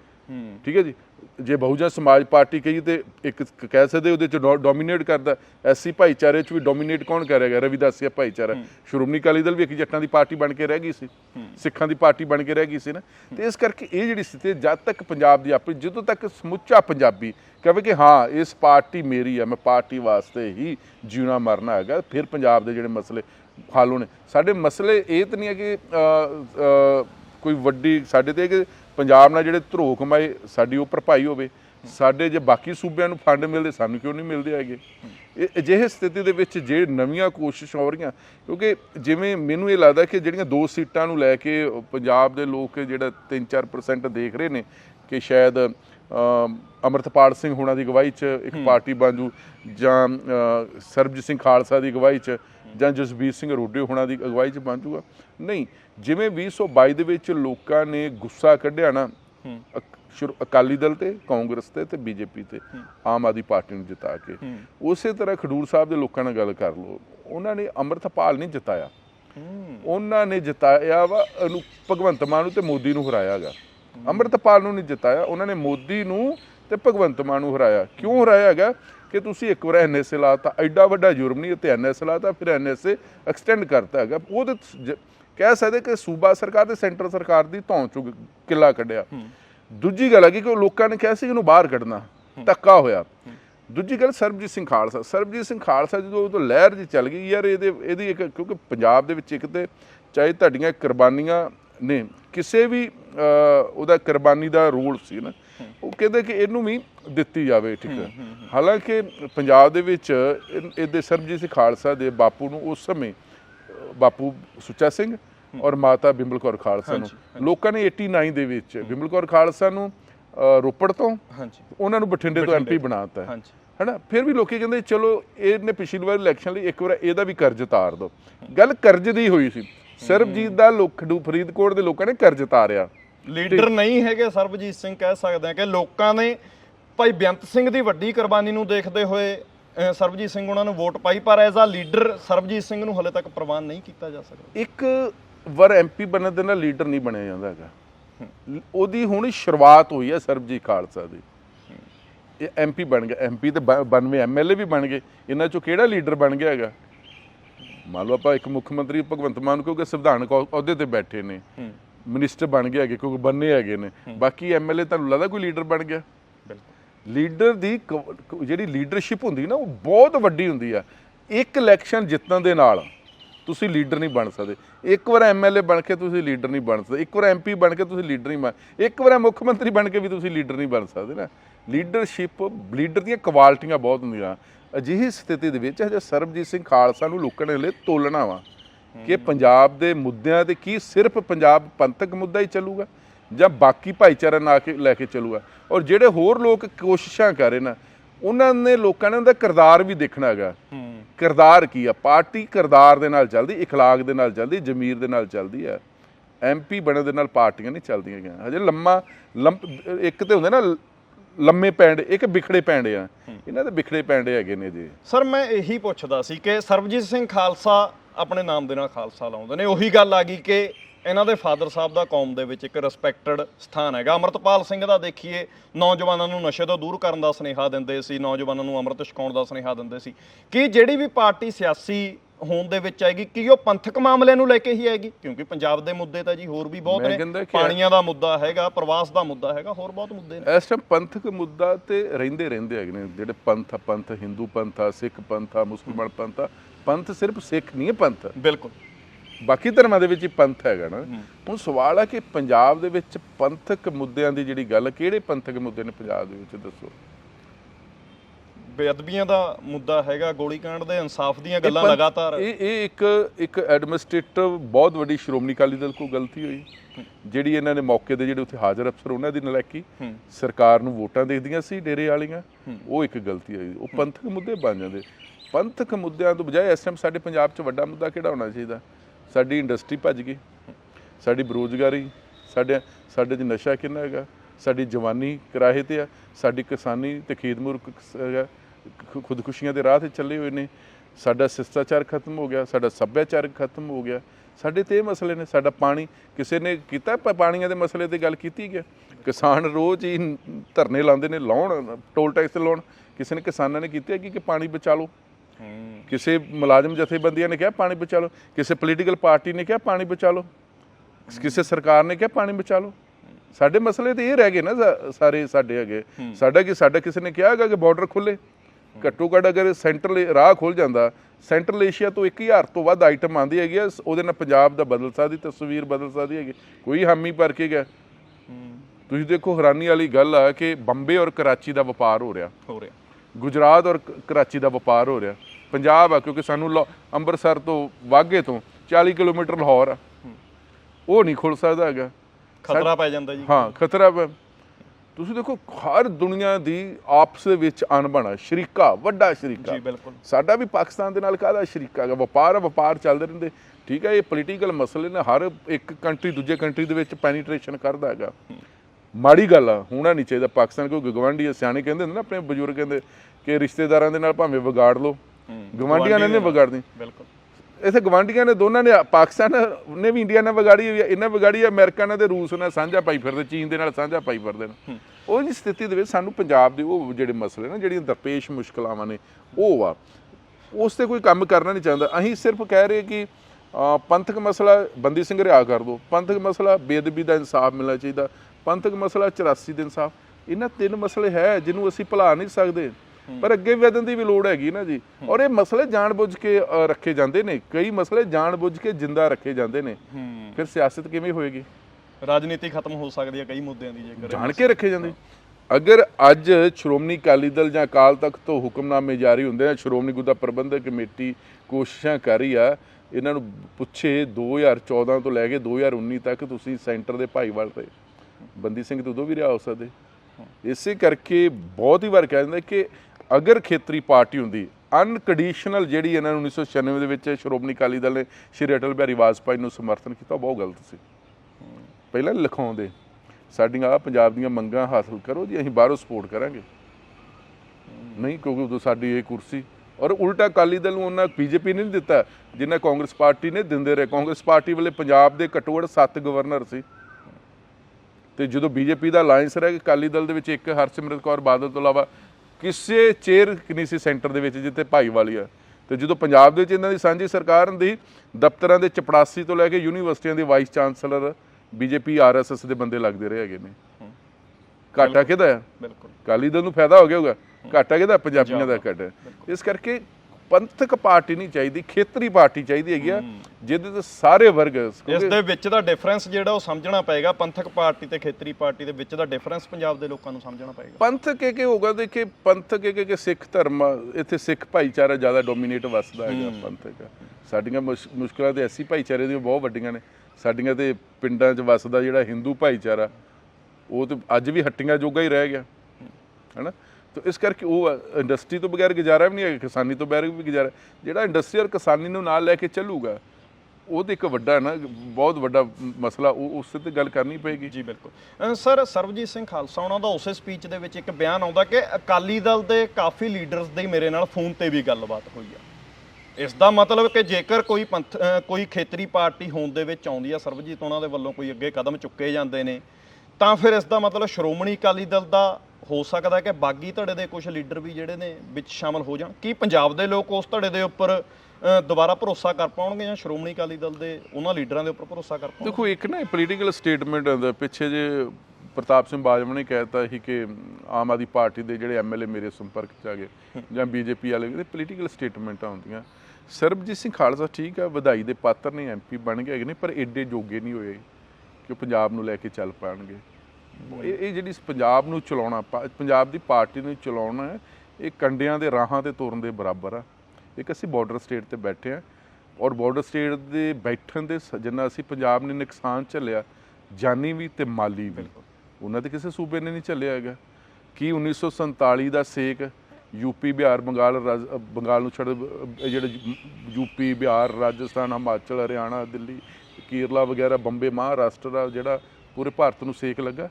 ਠੀਕ ਹੈ ਜੀ? ਜੇ ਬਹੁਜਨ ਸਮਾਜ ਪਾਰਟੀ ਕਹੀ ਤੇ ਇੱਕ ਕਹਿ ਸਕਦੇ ਉਹਦੇ ਚ ਡੋਮੀਨੇਟ ਕਰਦਾ। ਐਸਸੀ ਭਾਈਚਾਰੇ ਚ ਵੀ ਡੋਮੀਨੇਟ ਕੌਣ ਕਰੇਗਾ? ਰਵਿਦਾਸੀਆ ਭਾਈਚਾਰਾ। ਸ਼੍ਰੋਮਣੀ ਅਕਾਲੀ ਦਲ ਵੀ ਇੱਕ ਜੱਟਾਂ ਦੀ ਪਾਰਟੀ ਬਣ ਕੇ ਰਹਿ ਗਈ ਸੀ। ਸਿੱਖਾਂ ਦੀ ਪਾਰਟੀ ਬਣ ਕੇ ਰਹਿ ਗਈ ਸੀ ਨਾ। ਤੇ ਇਸ ਕਰਕੇ ਇਹ ਜਿਹੜੀ ਸਥਿਤੀ ਹੈ, ਜਦ ਤੱਕ ਪੰਜਾਬ ਦੀ ਆਪਣੀ ਜਦੋਂ ਤੱਕ ਸਮੁੱਚਾ ਪੰਜਾਬੀ ਕਹੇ ਕਿ ਹਾਂ ਇਸ ਪਾਰਟੀ ਮੇਰੀ ਆ ਮੈਂ ਪਾਰਟੀ ਵਾਸਤੇ ਹੀ ਜਿਉਣਾ ਮਰਨਾ ਹੈਗਾ ਫਿਰ ਪੰਜਾਬ ਦੇ ਜਿਹੜੇ ਮਸਲੇ ਹੱਲ ਹੋਣੇ। ਸਾਡੇ ਮਸਲੇ ਇਹ ਤਾਂ ਨਹੀਂ ਹੈ ਕਿ ਕੋਈ ਵੱਡੀ ਸਾਡੇ ਤੇ ਕਿ ਪੰਜਾਬ ਨਾਲ ਜਿਹੜੇ ਧਰੋ ਕਮਾਏ ਸਾਡੀ ਉਹ ਭਰਪਾਈ ਹੋਵੇ ਸਾਡੇ ਜੇ ਬਾਕੀ ਸੂਬਿਆਂ ਨੂੰ ਫੰਡ ਮਿਲਦੇ ਸਾਨੂੰ ਕਿਉਂ ਨਹੀਂ ਮਿਲਦੇ ਹੈਗੇ? ਇਹ ਅਜਿਹੇ ਸਥਿਤੀ ਦੇ ਵਿੱਚ ਜੇ ਨਵੀਆਂ ਕੋਸ਼ਿਸ਼ਾਂ ਹੋ ਰਹੀਆਂ ਕਿਉਂਕਿ ਜਿਵੇਂ ਮੈਨੂੰ ਇਹ ਲੱਗਦਾ ਕਿ ਜਿਹੜੀਆਂ ਦੋ ਸੀਟਾਂ ਨੂੰ ਲੈ ਕੇ ਪੰਜਾਬ ਦੇ ਲੋਕ ਜਿਹੜਾ 3-4% ਦੇਖ ਰਹੇ ਨੇ ਕਿ ਸ਼ਾਇਦ ਅਮ, ਅਮਰਤਪਾਲ ਸਿੰਘ ਹੋਣਾ ਦੀ ਅਗਵਾਈ 'ਚ ਇੱਕ ਪਾਰਟੀ ਬਣ ਜੂ ਸਰਬਜੀਤ ਸਿੰਘ ਖਾਲਸਾ ਦੀ ਅਗਵਾਈ 'ਚ ਜਾਂ ਜਸਬੀਰ ਸਿੰਘ ਰੋਡੇ ਹੋਣਾ ਦੀ ਅਗਵਾਈ 'ਚ ਬਣ ਜੂਗਾ। ਨਹੀਂ ਜਿਵੇਂ 2022 ਦੇ ਵਿੱਚ ਲੋਕਾਂ ਨੇ ਗੁੱਸਾ ਕੱਢਿਆ ਨਾ ਅਕਾਲੀ ਦਲ ਤੇ ਕਾਂਗਰਸ ਤੇ ਤੇ ਬੀਜੇਪੀ ਤੇ ਆਮ ਆਦਮੀ ਪਾਰਟੀ ਨੂੰ ਜਿਤਾ ਕੇ। ਉਸੇ ਤਰ੍ਹਾਂ ਖਡੂਰ ਸਾਹਿਬ ਦੇ ਲੋਕਾਂ ਨਾਲ ਗੱਲ ਕਰ ਲਓ। ਉਹਨਾਂ ਨੇ ਅਮਰਤਪਾਲ ਨਹੀਂ ਜਿਤਾਇਆ। ਉਹਨਾਂ ਨੇ ਜਿਤਾਇਆ ਵਾ ਭਗਵੰਤ ਮਾਨ ਨੂੰ ਤੇ ਮੋਦੀ ਨੂੰ ਹਰਾਇਆਗਾ ਅੰਮ੍ਰਿਤਪਾਲ ਨੂੰ ਨਹੀਂ ਜਿਤਾਇਆ। ਉਹਨਾਂ ਨੇ ਮੋਦੀ ਨੂੰ ਤੇ ਭਗਵੰਤ ਮਾਨ ਨੂੰ ਹਰਾਇਆ। ਕਿਉਂ ਹਰਾਇਆ ਹੈਗਾ ਕਿ ਤੁਸੀਂ ਇੱਕ ਵਾਰ ਐਨਐਸਏ ਲਾਤਾ ਐਡਾ ਵੱਡਾ ਜੁਰਮ ਨਹੀਂ ਤੇ ਐਨਐਸਏ ਲਾਤਾ ਫਿਰ ਐਨਐਸਏ ਐਕਸਟੈਂਡ ਕਰਤਾ ਹੈਗਾ। ਚ ਜ- ਕਹਿ ਸਕਦੇ ਕਿ ਸੂਬਾ ਸਰਕਾਰ ਤੇ ਸੈਂਟਰ ਸਰਕਾਰ ਦੀ ਧੌਣ ਚੋਂ ਕਿੱਲਾ ਕੱਢਿਆ। ਦੂਜੀ ਗੱਲ ਹੈ ਕਿ ਉਹ ਲੋਕਾਂ ਨੇ ਕਿਹਾ ਸੀ ਕਿ ਇਹਨੂੰ ਬਾਹਰ ਕੱਢਣਾ। ਧੱਕਾ ਹੋਇਆ। ਦੂਜੀ ਗੱਲ ਸਰਬਜੀਤ ਸਿੰਘ ਖਾਲਸਾ। ਸਰਬਜੀਤ ਸਿੰਘ ਖਾਲਸਾ ਜਦੋਂ ਉਦੋਂ ਲਹਿਰ ਜੀ ਚੱਲ ਗਈ ਯਾਰ ਇਹਦੇ ਇਹਦੀ ਇੱਕ ਕਿਉਂਕਿ ਪੰਜਾਬ ਦੇ ਵਿੱਚ ਇੱਕ ਤੇ ਚਾਹੇ ਤੁਹਾਡੀਆਂ ਕੁਰਬਾਨੀਆਂ ਨੇ ਕਿਸੇ ਵੀ ਉਹਦਾ ਕੁਰਬਾਨੀ ਦਾ ਰੋਲ ਸੀ ਨਾ ਉਹ ਕਹਿੰਦੇ ਕਿ ਇਹਨੂੰ ਵੀ ਦਿੱਤੀ ਜਾਵੇ ਠੀਕ ਹੈ। ਹਾਲਾਂਕਿ ਪੰਜਾਬ ਦੇ ਵਿੱਚ ਇਹ- ਇਹਦੇ ਸਰਬਜੀਤ ਸਿੰਘ ਖਾਲਸਾ ਦੇ ਬਾਪੂ ਨੂੰ ਉਸ ਸਮੇਂ ਬਾਪੂ ਸੁੱਚਾ ਸਿੰਘ ਔਰ ਮਾਤਾ ਬਿਮਲ ਕੌਰ ਖਾਲਸਾ ਨੂੰ। ਲੋਕਾਂ ਨੇ 89 ਦੇ ਵਿੱਚ ਬਿਮਲ ਕੌਰ ਖਾਲਸਾ ਨੂੰ ਰੋਪੜ ਤੋਂ ਹਾਂਜੀ। ਉਹਨਾਂ ਨੂੰ ਬਠਿੰਡੇ ਤੋਂ ਐਮਪੀ ਬਣਾਤਾ। ਹਾਂਜੀ। ਹੈਨਾ? ਫਿਰ ਵੀ ਲੋਕੀ ਕਹਿੰਦੇ ਚਲੋ ਇਹਨੇ ਪਿਛਲੀ ਵਾਰ ਇਲੈਕਸ਼ਨ ਲਈ ਇੱਕ ਵਾਰ ਇਹਦਾ ਵੀ ਕਰਜ਼ ਉਤਾਰ ਦਿਓ ਗੱਲ ਕਰਜ਼ ਦੀ ਹੋਈ ਸੀ। ਸਰਬਜੀਤ ਦਾ ਲੋਖੜੂ ਫਰੀਦਕੋਟ ਦੇ ਲੋਕਾਂ ਨੇ ਕਰਜ਼ ਉਤਾਰਿਆ ਲੀਡਰ ਨਹੀਂ ਹੈਗੇ ਸਰਬਜੀਤ ਸਿੰਘ ਕਹਿ ਸਕਦੇ ਆ ਕਿ ਲੋਕਾਂ ਨੇ ਭਾਈ ਬੇਅੰਤ ਸਿੰਘ ਦੀ ਵੱਡੀ ਕੁਰਬਾਨੀ ਨੂੰ ਦੇਖਦੇ ਹੋਏ ਸਰਬਜੀਤ ਸਿੰਘ ਉਹਨਾਂ ਨੂੰ ਵੋਟ ਪਾਈ ਪਰ as a leader Sarabjit Singh ਨੂੰ ਹਲੇ ਤੱਕ ਪ੍ਰਵਾਨ ਨਹੀਂ ਕੀਤਾ ਜਾ ਸਕਦਾ। ਇੱਕ ਵਾਰ ਐਮਪੀ ਬਣਨ ਦੇ ਨਾਲ ਲੀਡਰ ਨਹੀਂ ਬਣਿਆ ਜਾਂਦਾ ਹੈਗਾ। ਉਹਦੀ ਹੁਣ ਸ਼ੁਰੂਆਤ ਹੋਈ ਹੈ ਸਰਬਜੀਤ ਖਾਲਸਾ ਦੀ। ਇਹ ਐਮਪੀ ਬਣ ਗਿਆ ਐਮਪੀ ਤੇ 92 ਐਮਐਲਏ ਵੀ ਬਣ ਗਏ। ਇਹਨਾਂ ਚੋਂ ਕਿਹੜਾ ਲੀਡਰ ਬਣ ਗਿਆ ਹੈਗਾ? ਮੰਨ ਲਓ ਆਪਾਂ ਇੱਕ ਮੁੱਖ ਮੰਤਰੀ ਭਗਵੰਤ ਮਾਨ ਕਿਉਂਕਿ ਸੰਵਿਧਾਨਕ ਅਹੁ- ਅਹੁਦੇ ਤੇ ਬੈਠੇ ਨੇ। ਮਿਨਿਸਟਰ ਬਣ ਗਏ ਹੈਗੇ ਕਿਉਂਕਿ ਬੰਨੇ ਹੈਗੇ ਨੇ। ਬਾਕੀ ਐਮਐਲਏ ਤੁਹਾਨੂੰ ਲੱਗਦਾ ਕੋਈ ਲੀਡਰ ਬਣ ਗਿਆ? ਬਿਲਕੁਲ। ਲੀਡਰ ਦੀ ਜਿਹੜੀ ਲੀਡਰਸ਼ਿਪ ਹੁੰਦੀ ਨਾ ਉਹ ਬਹੁਤ ਵੱਡੀ ਹੁੰਦੀ ਆ। ਇੱਕ ਇਲੈਕਸ਼ਨ ਜਿੱਤਣ ਦੇ ਨਾਲ ਤੁਸੀਂ ਲੀਡਰ ਨਹੀਂ ਬਣ ਸਕਦੇ। ਇੱਕ ਵਾਰ ਐਮਐਲਏ ਬਣ ਕੇ ਤੁਸੀਂ ਲੀਡਰ ਨਹੀਂ ਬਣ ਸਕਦੇ। ਇੱਕ ਵਾਰ ਐਮਪੀ ਬਣ ਕੇ ਤੁਸੀਂ ਲੀਡਰ ਨਹੀਂ ਬਣ ਇੱਕ ਵਾਰ ਮੁੱਖ ਮੰਤਰੀ ਬਣ ਕੇ ਵੀ ਤੁਸੀਂ ਲੀਡਰ ਨਹੀਂ ਬਣ ਸਕਦੇ ਨਾ। ਲੀਡਰਸ਼ਿਪ ਲੀਡਰ ਦੀਆਂ ਕੁਆਲਿਟੀਆਂ ਬਹੁਤ ਹੁੰਦੀਆਂ। ਅਜਿਹੀ ਸਥਿਤੀ ਦੇ ਵਿੱਚ ਹਜੇ ਸਰਬਜੀਤ ਸਿੰਘ ਖਾਲਸਾ ਨੂੰ ਲੋਕਾਂ ਨੇ ਤੋਲਣਾ ਵਾ। ਕਿ ਪੰਜਾਬ ਦੇ ਮੁੱਦਿਆਂ ਤੇ ਕੀ ਸਿਰਫ ਪੰਜਾਬ ਪੰਥਕ ਮੁੱਦਾ ਹੀ ਚੱਲੂਗਾ ਜਾਂ ਬਾਕੀ ਭਾਈਚਾਰਾ ਨਾ ਕੇ ਲੈ ਕੇ ਚੱਲੂਗਾ ਔਰ ਜਿਹੜੇ ਹੋਰ ਲੋਕ ਕੋਸ਼ਿਸ਼ਾਂ ਕਰ ਰਹੇ ਨਾ ਉਹਨਾਂ ਨੇ ਲੋਕਾਂ ਨੇ ਉਹਦਾ ਕਿਰਦਾਰ ਵੀ ਦੇਖਣਾ ਹੈਗਾ ਹੂੰ ਕਿਰਦਾਰ ਕੀ ਆ ਪਾਰਟੀ ਕਿਰਦਾਰ ਦੇ ਨਾਲ ਚੱਲਦੀ اخلاق ਦੇ ਨਾਲ ਚੱਲਦੀ ਜ਼ਮੀਰ ਦੇ ਨਾਲ ਚੱਲਦੀ ਆ ਐਮਪੀ ਬਣਨ ਦੇ ਨਾਲ ਪਾਰਟੀਆਂ ਨਹੀਂ ਚੱਲਦੀਆਂ ਗਿਆ ਹਜੇ ਲੰਮਾ ਲੰਮ- ਇੱਕ ਤੇ ਹੁੰਦੇ ਨਾ ਲ- ਲੰਮੇ ਪੈਂਡ ਇੱਕ ਵਿਖੜੇ ਪੈਂਡ ਆ ਇਹਨਾਂ ਦੇ ਵਿਖੜੇ ਪੈਂਡ ਹੈਗੇ ਨੇ ਜੀ ਸਰ ਮੈਂ ਇਹੀ ਪੁੱਛਦਾ ਸੀ ਕਿ ਸਰਬਜੀਤ ਸਿੰਘ ਖਾਲਸਾ ਆਪਣੇ ਨਾਮ ਦੇ ਨਾਲ ਖਾਲਸਾ ਲਾਉਂਦੇ ਨੇ। ਉਹੀ ਗੱਲ ਆ ਗਈ ਕਿ ਇਹਨਾਂ ਦੇ ਫਾਦਰ ਸਾਹਿਬ ਦਾ ਕੌਮ ਦੇ ਵਿੱਚ ਇੱਕ ਰਿਸਪੈਕਟਡ ਸਥਾਨ ਹੈਗਾ। ਅਮਰਤਪਾਲ ਸਿੰਘ ਦਾ ਦੇਖੀਏ ਨੌਜਵਾਨਾਂ ਨੂੰ ਨਸ਼ੇ ਤੋਂ ਦੂਰ ਕਰਨ ਦਾ ਸੁਨੇਹਾ ਦਿੰਦੇ ਸੀ ਨੌਜਵਾਨਾਂ ਨੂੰ ਅੰਮ੍ਰਿਤ ਛਕਾਉਣ ਦਾ ਸੁਨੇਹਾ ਦਿੰਦੇ ਸੀ। ਕਿ ਜਿਹੜੀ ਵੀ ਪਾਰਟੀ ਸਿਆਸੀ ਹੋਣ ਦੇ ਵਿੱਚ ਆਏਗੀ ਕੀ ਉਹ ਪੰਥਕ ਮਾਮਲੇ ਨੂੰ ਲੈ ਕੇ ਹੀ ਆਏਗੀ? ਕਿਉਂਕਿ ਪੰਜਾਬ ਦੇ ਮੁੱਦੇ ਤਾਂ ਜੀ ਹੋਰ ਵੀ ਬਹੁਤ ਨੇ। ਪਾਣੀਆਂ ਦਾ ਮੁੱਦਾ ਹੈਗਾ ਪ੍ਰਵਾਸ ਦਾ ਮੁੱਦਾ ਹੈਗਾ ਹੋਰ ਬਹੁਤ ਮੁੱਦੇ ਨੇ। ਇਸ ਟਾਈਮ ਪੰਥਕ ਮੁੱਦਾ ਤੇ ਰਹਿੰਦੇ ਰਹਿੰਦੇ ਹੈਗੇ ਨੇ। ਜਿਹੜੇ ਪੰਥ ਪੰਥ ਹਿੰਦੂ ਪੰਥ ਆ ਸਿੱਖ ਪੰਥ ਆ ਮੁਸਲਮਾਨ ਪੰਥ ਆ ਪੰਥ ਸਿਰਫ ਸਿੱਖ ਨਹੀਂ ਹੈ ਪੰਥ। ਬਿਲਕੁਲ। ਬਾਕੀ ਧਰਮਾਂ ਦੇ ਵਿੱਚ ਹੀ ਪੰਥ ਹੈਗਾ ਨਾ। ਹੁਣ ਸਵਾਲ ਆ ਕਿ ਪੰਜਾਬ ਦੇ ਵਿੱਚ ਪੰਥਕ ਮੁੱਦਿਆਂ ਦੀ ਜਿਹੜੀ ਗੱਲ ਕਿਹੜੇ ਪੰਥਕ ਮੁੱਦੇ ਨੇ ਪੰਜਾਬ ਦੇ ਵਿੱਚ ਦੱਸੋ? ਬੇਅਦਬੀਆਂ ਦਾ ਮੁੱਦਾ ਹੈਗਾ ਗੋਲੀकांड ਦੇ ਇਨਸਾਫ ਦੀਆਂ ਗੱਲਾਂ ਲਗਾਤਾਰ। ਇਹ ਇਹ ਇੱਕ ਇੱਕ ਐਡਮਿਨਿਸਟ੍ਰੇਟਿਵ ਬਹੁਤ ਵੱਡੀ ਸ਼੍ਰੋਮਣੀ ਅਕਾਲੀ ਦਲ ਕੋਲ ਗਲਤੀ ਹੋਈ। ਜਿਹੜੀ ਇਹਨਾਂ ਨੇ ਮੌਕੇ ਦੇ ਜਿਹੜੇ ਉੱਥੇ ਹਾਜ਼ਰ ਅਫਸਰ ਉਹਨਾਂ ਦੀ ਨਲਾਇਕੀ ਹੂੰ। ਸਰਕਾਰ ਨੂੰ ਵੋਟਾਂ ਦੇਖਦੀਆਂ ਸੀ ਡੇਰੇ ਵਾਲੀਆਂ। ਉਹ ਇੱਕ ਗਲਤੀ ਹੋਈ। ਉਹ ਪੰਥਕ ਮੁੱਦੇ ਬਣ ਜਾਂਦੇ। ਪੰਥਕ ਮੁੱਦਿਆਂ ਤੋਂ ਬਜਾਏ ਇਸ ਟਾਈਮ ਸਾਡੇ ਪੰਜਾਬ 'ਚ ਵੱਡਾ ਮੁੱਦਾ ਕਿਹੜਾ ਹੋਣਾ ਚਾਹੀਦਾ? ਸਾਡੀ ਇੰਡਸਟਰੀ ਭੱਜ ਗਈ, ਸਾਡੀ ਬੇਰੁਜ਼ਗਾਰੀ, ਸਾਡੇ ਸਾਡੇ 'ਚ ਨਸ਼ਾ ਕਿੰਨਾ ਹੈਗਾ? ਸਾਡੀ ਜਵਾਨੀ ਕਿਰਾਏ ਤੇ ਆ, ਸਾਡੀ ਕਿਸਾਨੀ ਤੇ ਖੇਤ ਮੁਰਕ ਖੁਦਕੁਸ਼ੀਆਂ ਦੇ ਰਾਹ ਤੇ ਚੱਲੇ ਹੋਏ ਨੇ, ਸਾਡਾ ਸਿਸ਼ਟਾਚਾਰ ਖਤਮ ਹੋ ਗਿਆ, ਸਾਡਾ ਸੱਭਿਆਚਾਰ ਖਤਮ ਹੋ ਗਿਆ, ਸਾਡੇ ਤੇ ਇਹ ਮਸਲੇ ਨੇ, ਸਾਡਾ ਪਾਣੀ, ਕਿਸੇ ਨੇ ਕੀਤਾ ਪਾਣੀਆਂ ਦੇ ਮਸਲੇ ਤੇ ਗੱਲ ਕੀਤੀ ਗਿਆ? ਕਿਸਾਨ ਰੋਜ਼ ਹੀ ਧਰਨੇ ਲਾਉਂਦੇ ਨੇ, ਲਾਉਣ, ਟੋਲ ਟੈਕਸ ਲਾਉਣ, ਕਿਸੇ ਨੇ ਕਿਸਾਨਾਂ ਨੇ ਕੀਤੀ ਹੈ ਕਿ ਪਾਣੀ ਬਚਾ ਲਓ? ਕਿਸੇ ਮੁਲਾਜ਼ਮ ਜਥੇਬੰਦੀਆਂ ਨੇ ਕਿਹਾ ਪਾਣੀ ਬਚਾ ਲਓ। ਕਿਸੇ ਪੋਲੀਟੀਕਲ ਪਾਰਟੀ ਨੇ ਕਿਹਾ ਪਾਣੀ ਬਚਾ ਲਓ। ਕਿਸੇ ਸਰਕਾਰ ਨੇ ਕਿਹਾ ਪਾਣੀ ਬਚਾ ਲਓ। ਸਾਡੇ ਮਸਲੇ ਤੇ ਇਹ ਰਹਿ ਗਏ ਨਾ ਸਾਰੇ ਸਾਡੇ ਹੈਗੇ। ਸਾਡਾ ਕਿ ਸਾਡਾ ਕਿਸੇ ਨੇ ਕਿਹਾ ਹੈਗਾ ਕਿ ਬਾਰਡਰ ਖੁੱਲੇ ਘੱਟੋ ਘੱਟ ਅਗਰ ਸੈਂਟਰਲ ਰਾਹ ਖੁੱਲ ਜਾਂਦਾ ਸੈਂਟਰਲ ਏਸ਼ੀਆ ਤੋਂ 1000 ਤੋਂ ਵੱਧ ਆਈਟਮ ਆਂਦੀ ਹੈਗੀ ਉਹਦੇ ਨਾਲ ਪੰਜਾਬ ਦਾ ਬਦਲ ਸਕਦੀ ਤਸਵੀਰ ਬਦਲ ਸਕਦੀ ਹੈਗੀ। ਕੋਈ ਹਾਮੀ ਭਰ ਕੇ ਗਿਆ। ਤੁਸੀਂ ਦੇਖੋ ਹੈਰਾਨੀ ਵਾਲੀ ਗੱਲ ਆ ਕਿ ਬੰਬੇ ਔਰ ਕਰਾਚੀ ਦਾ ਵਪਾਰ ਹੋ ਰਿਹਾ। ਹੋ ਰਿਹਾ। ਗੁਜਰਾਤ ਔਰ ਕਰਾਚੀ ਦਾ ਵਪਾਰ ਹੋ ਰਿਹਾ। ਪੰਜਾਬ ਆ ਕਿਉਂਕਿ ਸਾਨੂੰ ਅੰਮ੍ਰਿਤਸਰ ਤੋਂ ਵਾਗੇ ਤੋਂ 40 ਕਿਲੋਮੀਟਰ ਲਾਹੌਰ ਆ। ਉਹ ਨਹੀਂ ਖੁੱਲ ਸਕਦਾ ਹੈਗਾ। ਖਤਰਾ ਪੈ ਜਾਂਦਾ ਜੀ। ਹਾਂ ਖਤਰਾ। ਤੁਸੀਂ ਦੇਖੋ ਹਰ ਦੁਨੀਆ ਦੀ ਆਪਸ ਦੇ ਵਿੱਚ ਅਣਬਣਾ ਸ਼ਰੀਕਾ ਵੱਡਾ ਸ਼ਰੀਕਾ। ਜੀ ਬਿਲਕੁਲ। ਸਾਡਾ ਵੀ ਪਾਕਿਸਤਾਨ ਦੇ ਨਾਲ ਕਾਹਦਾ ਸ਼ਰੀਕਾ ਹੈਗਾ? ਵਪਾਰ ਵਪਾਰ ਚੱਲਦੇ ਰਹਿੰਦੇ। ਠੀਕ ਹੈ ਇਹ ਪੋਲੀਟੀਕਲ ਮਸਲੇ ਨੇ ਹਰ ਇੱਕ ਕੰਟਰੀ ਦੂਜੇ ਕੰਟਰੀ ਦੇ ਵਿੱਚ ਪੈਨੀਟ੍ਰੇਸ਼ਨ ਕਰਦਾ ਹੈਗਾ। ਮਾੜੀ ਗੱਲ ਆ ਹੋਣਾ ਨਹੀਂ ਚਾਹੀਦਾ ਪਾਕਿਸਤਾਨ ਕੋਈ ਆ ਸਿਆਣੇ ਕਹਿੰਦੇ ਹੁੰਦੇ ਨਾ ਆਪਣੇ ਬਜ਼ੁਰਗ ਕਹਿੰਦੇ ਕਿ ਰਿਸ਼ਤੇਦਾਰਾਂ ਦੇ ਨਾਲ ਭਾਵੇਂ ਵਿਗਾੜ ਲਓ। ਗਵਾਂਢੀਆਂ ਨੇ ਨਹੀਂ ਵਿਗਾੜਨੀ। ਬਿਲਕੁਲ। ਇੱਥੇ ਗਵਾਂਢੀਆਂ ਨੇ ਦੋਨਾਂ ਨੇ ਪਾਕਿਸਤਾਨ ਨੇ ਵੀ ਇੰਡੀਆ ਨਾਲ ਵਿਗਾੜੀ ਹੋਈ ਹੈ ਇਹਨਾਂ ਵਿਗਾੜੀ ਹੈ ਅਮਰੀਕਾ ਨਾਲ ਤੇ ਰੂਸ ਨਾਲ ਸਾਂਝਾ ਪਾਈ ਫਿਰਦੇ ਚੀਨ ਦੇ ਨਾਲ ਸਾਂਝਾ ਪਾਈ ਫਿਰਦੇ ਨੇ। ਉਹ ਜੀ ਸਥਿਤੀ ਦੇ ਵਿੱਚ ਸਾਨੂੰ ਪੰਜਾਬ ਦੇ ਉਹ ਜਿਹੜੇ ਮਸਲੇ ਨੇ ਜਿਹੜੀਆਂ ਦਰਪੇਸ਼ ਮੁਸ਼ਕਲਾਵਾਂ ਨੇ ਉਹ ਆ। ਉਸ ਤੇ ਕੋਈ ਕੰਮ ਕਰਨਾ ਨਹੀਂ ਚਾਹੁੰਦਾ। ਅਸੀਂ ਸਿਰਫ ਕਹਿ ਰਹੇ ਕਿ ਪੰਥਕ ਮਸਲਾ ਬੰਦੀ ਸਿੰਘ ਰਿਆ ਕਰ ਦਿਓ ਪੰਥਕ ਮਸਲਾ ਬੇਅਦਬੀ ਦਾ ਇਨਸਾਫ ਮਿਲਣਾ ਚਾਹੀਦਾ। ਪੰਥਕ ਮਸਲਾ 84 ਦੇ ਇਨਸਾਫ। ਇਹਨਾਂ ਤਿੰਨ ਮਸਲੇ ਹੈ ਜਿਹਨੂੰ ਅਸੀਂ ਭੁਲਾ ਨਹੀਂ ਸਕਦੇ। ਪਰ ਅੱਗੇ ਵਧਣ ਦੀ ਵੀ ਲੋੜ ਹੈਗੀ ਨਾ ਜੀ। ਔਰ ਇਹ ਮਸਲੇ ਜਾਣਬੁੱਝ ਕੇ ਰੱਖੇ ਜਾਂਦੇ ਨੇ। ਕਈ ਮਸਲੇ ਜਾਣਬੁੱਝ ਕੇ ਜਿੰਦਾ ਰੱਖੇ ਜਾਂਦੇ ਨੇ। ਫਿਰ ਸਿਆਸਤ ਕਿਵੇਂ ਹੋਏਗੀ? ਰਾਜਨੀਤੀ ਖਤਮ ਹੋ ਸਕਦੀ ਹੈ ਕਈ ਮੁੱਦਿਆਂ ਦੀ ਜੇਕਰ ਜਾਣ ਕੇ ਰੱਖੇ ਜਾਂਦੇ। ਅਗਰ ਅੱਜ ਸ਼੍ਰੋਮਣੀ ਅਕਾਲੀ ਦਲ ਜਾਂ ਅਕਾਲ ਤਖਤ ਤੋਂ ਹੁਕਮਨਾਮੇ ਜਾਰੀ ਹੁੰਦੇ ਆ ਸ਼੍ਰੋਮਣੀ ਗੁਰਦਾ ਪ੍ਰਬੰਧਕ ਕਮੇਟੀ ਕੋਸ਼ਿਸ਼ਾਂ ਕਰ ਰਹੀ ਆ ਇਹਨਾਂ ਨੂੰ ਪੁੱਛੇ 2014 ਤੋਂ ਲੈ ਕੇ 2019 ਤੱਕ ਤੁਸੀਂ ਸੈਂਟਰ ਦੇ ਭਾਈਵਾਲ ਤੇ। ਬੰਦੀ ਸਿੰਘ ਤੋਂ ਉਦੋਂ ਵੀ ਰਿਹਾ ਹੋ ਸਕਦੇ। ਇਸੇ ਕਰਕੇ ਬਹੁਤ ਹੀ ਵਾਰ ਕਹਿ ਦਿੰਦੇ ਕਿ ਅਗਰ ਖੇਤਰੀ ਪਾਰਟੀ ਹੁੰਦੀ, ਅਨਕੰਡੀਸ਼ਨਲ ਜਿਹੜੀ ਇਹਨਾਂ ਨੂੰ 1996 ਦੇ ਵਿੱਚ ਸ਼੍ਰੋਮਣੀ ਅਕਾਲੀ ਦਲ ਨੇ ਸ਼੍ਰੀ ਅਟਲ ਬਿਹਾਰੀ ਵਾਜਪਾਈ ਨੂੰ ਸਮਰਥਨ ਕੀਤਾ, ਉਹ ਬਹੁਤ ਗਲਤ ਸੀ। ਪਹਿਲਾਂ ਲਿਖਾਉਂਦੇ, ਸਾਡੀਆਂ ਆ ਪੰਜਾਬ ਦੀਆਂ ਮੰਗਾਂ ਹਾਸਲ ਕਰੋ ਜੀ, ਅਸੀਂ ਬਾਹਰੋਂ ਸਪੋਰਟ ਕਰਾਂਗੇ। ਨਹੀਂ, ਕਿਉਂਕਿ ਉਦੋਂ ਸਾਡੀ ਇਹ ਕੁਰਸੀ, ਔਰ ਉਲਟਾ ਅਕਾਲੀ ਦਲ ਨੂੰ ਉਹਨਾਂ ਬੀਜੇਪੀ ਨੇ ਨਹੀਂ ਦਿੱਤਾ, ਜਿੰਨਾ ਕਾਂਗਰਸ ਪਾਰਟੀ ਨੇ ਦਿੰਦੇ ਰਹੇ। ਕਾਂਗਰਸ ਪਾਰਟੀ ਵੇਲੇ ਪੰਜਾਬ ਦੇ ਘੱਟੋ ਘੱਟ 7 ਗਵਰਨਰ ਸੀ। ਤੇ ਜਦੋਂ ਬੀਜੇਪੀ ਦਾ ਅਲਾਈਅੰਸ ਰਹਿ ਗਿਆ, ਅਕਾਲੀ ਦਲ ਦੇ ਵਿੱਚ ਇੱਕ ਹਰਸਿਮਰਤ ਕੌਰ ਬਾਦਲ ਤੋਂ ਇਲਾਵਾ ਕਿਸੇ ਚੇਅਰ ਨਹੀਂ ਸੀ ਸੈਂਟਰ ਦੇ ਵਿੱਚ ਜਿੱਥੇ ਭਾਈਵਾਲੀ ਆ। ਤੇ ਜਦੋਂ ਪੰਜਾਬ ਦੇ ਵਿੱਚ ਇਹਨਾਂ ਦੀ ਸਾਂਝੀ ਸਰਕਾਰ ਹੁੰਦੀ ਦਫ਼ਤਰਾਂ ਦੇ ਚਪੜਾਸੀ ਤੋਂ ਲੈ ਕੇ ਯੂਨੀਵਰਸਿਟੀਆਂ ਦੇ ਵਾਈਸ ਚਾਂਸਲਰ ਬੀਜੇਪੀ ਆਰਐਸਐਸ ਦੇ ਬੰਦੇ ਲੱਗਦੇ ਰਹੇ ਹੈਗੇ ਨੇ। ਘਾਟਾ ਕਿਹਦਾ ਆ? ਬਿਲਕੁਲ। ਅਕਾਲੀ ਦਲ ਨੂੰ ਫਾਇਦਾ ਹੋ ਗਿਆ ਹੋਗਾ ਘਾਟਾ ਕਿਹਦਾ? ਪੰਜਾਬੀਆਂ ਦਾ। ਘਾਟਾ। ਇਸ ਕਰਕੇ ਪੰਥਕ ਪਾਰਟੀ ਨਹੀਂ ਚਾਹੀਦੀ ਖੇਤਰੀ ਪਾਰਟੀ ਚਾਹੀਦੀ ਹੈਗੀ ਆ ਜਿਹਦੇ ਤੇ ਸਾਰੇ ਵਰਗ ਇਸ ਦੇ ਵਿੱਚ ਦਾ ਡਿਫਰੈਂਸ ਜਿਹੜਾ ਉਹ ਸਮਝਣਾ ਪਏਗਾ ਪੰਥਕ ਪਾਰਟੀ ਤੇ ਖੇਤਰੀ ਪਾਰਟੀ ਦੇ ਵਿੱਚ ਦਾ ਡਿਫਰੈਂਸ ਪੰਜਾਬ ਦੇ ਲੋਕਾਂ ਨੂੰ ਸਮਝਣਾ ਪਏਗਾ। ਪੰਥਕ ਇਹ ਕਿ ਹੋਗਾ ਦੇਖੇ ਪੰਥਕ ਇਹ ਕਿ ਸਿੱਖ ਧਰਮ ਇੱਥੇ ਸਿੱਖ ਭਾਈਚਾਰਾ ਜ਼ਿਆਦਾ ਡੋਮੀਨੇਟ ਵਸਦਾ ਹੈਗਾ ਪੰਥਕ। ਸਾਡੀਆਂ ਮੁਸ਼- ਮੁਸ਼ਕਲਾਂ ਤੇ ਐਸੀ ਭਾਈਚਾਰੇ ਦੀਆਂ ਬਹੁਤ ਵੱਡੀਆਂ ਨੇ ਸਾਡੀਆਂ ਤੇ ਪਿੰਡਾਂ 'ਚ ਵਸਦਾ ਜਿਹੜਾ ਹਿੰਦੂ ਭਾਈਚਾਰਾ ਉਹ ਤੇ ਅੱਜ ਵੀ ਹੱਟੀਆਂ ਜੋਗਾ ਹੀ ਰਹਿ ਗਿਆ ਹੈਨਾ? ਤਾਂ ਇਸ ਕਰਕੇ ਉਹ ਇੰਡਸਟਰੀ ਤੋਂ ਬਗੈਰ ਗੁਜ਼ਾਰਾ ਵੀ ਨਹੀਂ ਹੈ ਕਿਸਾਨੀ ਤੋਂ ਬਗੈਰ ਵੀ ਗੁਜ਼ਾਰਾ। ਜਿਹੜਾ ਇੰਡਸਟਰੀ ਔਰ ਕਿਸਾਨੀ ਨੂੰ ਨਾਲ ਲੈ ਕੇ ਚੱਲੂਗਾ, ਉਹ ਤੇ ਇੱਕ ਵੱਡਾ ਨਾ, ਬਹੁਤ ਵੱਡਾ ਮਸਲਾ, ਉਹ ਉਸ ਤੇ ਗੱਲ ਕਰਨੀ ਪਏਗੀ। ਜੀ, ਬਿਲਕੁਲ। ਸਰ, ਸਰਬਜੀਤ ਸਿੰਘ ਖਾਲਸਾ, ਉਹਨਾਂ ਦਾ ਉਸੇ ਸਪੀਚ ਦੇ ਵਿੱਚ ਇੱਕ ਬਿਆਨ ਆਉਂਦਾ ਕਿ ਅਕਾਲੀ ਦਲ ਦੇ ਕਾਫੀ ਲੀਡਰਸ ਦੀ ਮੇਰੇ ਨਾਲ ਫੋਨ ਤੇ ਵੀ ਗੱਲਬਾਤ ਹੋਈ ਆ। ਇਸ ਦਾ ਮਤਲਬ ਕਿ ਜੇਕਰ ਕੋਈ ਪੰਥ ਕੋਈ ਖੇਤਰੀ ਪਾਰਟੀ ਹੋਣ ਦੇ ਵਿੱਚ ਆਉਂਦੀ ਆ, ਸਰਬਜੀਤ, ਉਹਨਾਂ ਦੇ ਵੱਲੋਂ ਕੋਈ ਅੱਗੇ ਕਦਮ ਚੁੱਕੇ ਜਾਂਦੇ ਨੇ, ਤਾਂ ਫਿਰ ਇਸ ਦਾ ਮਤਲਬ ਸ਼੍ਰੋਮਣੀ ਅਕਾਲੀ ਦਲ ਦਾ ਹੋ ਸਕਦਾ ਕਿ ਬਾਗੀ ਧੜੇ ਦੇ ਕੁਝ ਲੀਡਰ ਵੀ ਜਿਹੜੇ ਨੇ ਵਿੱਚ ਸ਼ਾਮਲ ਹੋ ਜਾਣ। ਕੀ ਪੰਜਾਬ ਦੇ ਲੋਕ ਉਸ ਧੜੇ ਦੇ ਉੱਪਰ ਦੁਬਾਰਾ ਭਰੋਸਾ ਕਰ ਪਾਉਣਗੇ ਜਾਂ ਸ਼੍ਰੋਮਣੀ ਅਕਾਲੀ ਦਲ ਦੇ ਉਹਨਾਂ ਲੀਡਰਾਂ ਦੇ ਉੱਪਰ ਭਰੋਸਾ ਕਰ ਪਾਉਣਗੇ? ਦੇਖੋ, ਇੱਕ ਨਾ ਪੋਲੀਟੀਕਲ ਸਟੇਟਮੈਂਟ ਹੁੰਦਾ ਪਿੱਛੇ ਜੇ ਪ੍ਰਤਾਪ ਸਿੰਘ ਬਾਜਵਾ ਨੇ ਕਹਿਤਾ ਸੀ ਕਿ ਆਮ ਆਦਮੀ ਪਾਰਟੀ ਦੇ ਜਿਹੜੇ ਐਮਐਲਏ ਮੇਰੇ ਸੰਪਰਕ ਚ ਆ ਗਏ ਜਾਂ ਬੀਜੇਪੀ ਵਾਲੇ, ਇਹ ਪੋਲੀਟੀਕਲ ਸਟੇਟਮੈਂਟਾਂ ਹੁੰਦੀਆਂ। ਸਰਬਜੀਤ ਸਿੰਘ ਖਾਲਸਾ ਠੀਕ ਆ, ਵਧਾਈ ਦੇ ਪਾਤਰ ਨੇ ਐਮਪੀ ਬਣ ਗਏ ਹੈਗੇ ਨੇ, ਪਰ ਏਡੇ ਜੋਗੇ ਨਹੀਂ ਹੋਏ ਕਿ ਉਹ ਪੰਜਾਬ ਨੂੰ ਲੈ ਕੇ ਚੱਲ ਪਾਣਗੇ। ਇਹ ਇਹ ਜਿਹੜੀ ਪੰਜਾਬ ਨੂੰ ਚਲਾਉਣਾ ਪੰਜਾਬ ਦੀ ਪਾਰਟੀ ਨੂੰ ਚਲਾਉਣਾ ਇਹ ਕੰਡਿਆਂ ਦੇ ਰਾਹਾਂ ਤੇ ਤੁਰਨ ਦੇ ਬਰਾਬਰ ਆ। ਇੱਕ ਅਸੀਂ ਬਾਰਡਰ ਸਟੇਟ ਤੇ ਬੈਠੇ ਆ ਔਰ ਬਾਰਡਰ ਸਟੇਟ ਦੇ ਬੈਠਣ ਦੇ ਜਿੰਨਾ ਅਸੀਂ ਪੰਜਾਬ ਨੇ ਨੁਕਸਾਨ ਝੱਲਿਆ ਜਾਨੀ ਵੀ ਤੇ ਮਾਲੀ ਵੀ ਉਹਨਾਂ ਦੇ ਕਿਸੇ ਸੂਬੇ ਨੇ ਨਹੀਂ ਝੱਲਿਆ ਹੈਗਾ। ਕੀ 1947 ਦਾ ਸੇਕ ਯੂਪੀ ਬਿਹਾਰ ਬੰਗਾਲ ਬੰਗਾਲ ਨੂੰ ਛੱਡ ਜਿਹੜੇ ਯੂਪੀ ਬਿਹਾਰ ਰਾਜਸਥਾਨ ਹਿਮਾਚਲ ਹਰਿਆਣਾ ਦਿੱਲੀ ਕੇਰਲਾ ਵਗੈਰਾ ਬੰਬੇ ਮਹਾਰਾਸ਼ਟਰ ਦਾ ਜਿਹੜਾ ਪੂਰੇ ਭਾਰਤ ਨੂੰ ਸੇਕ ਲੱਗਾ।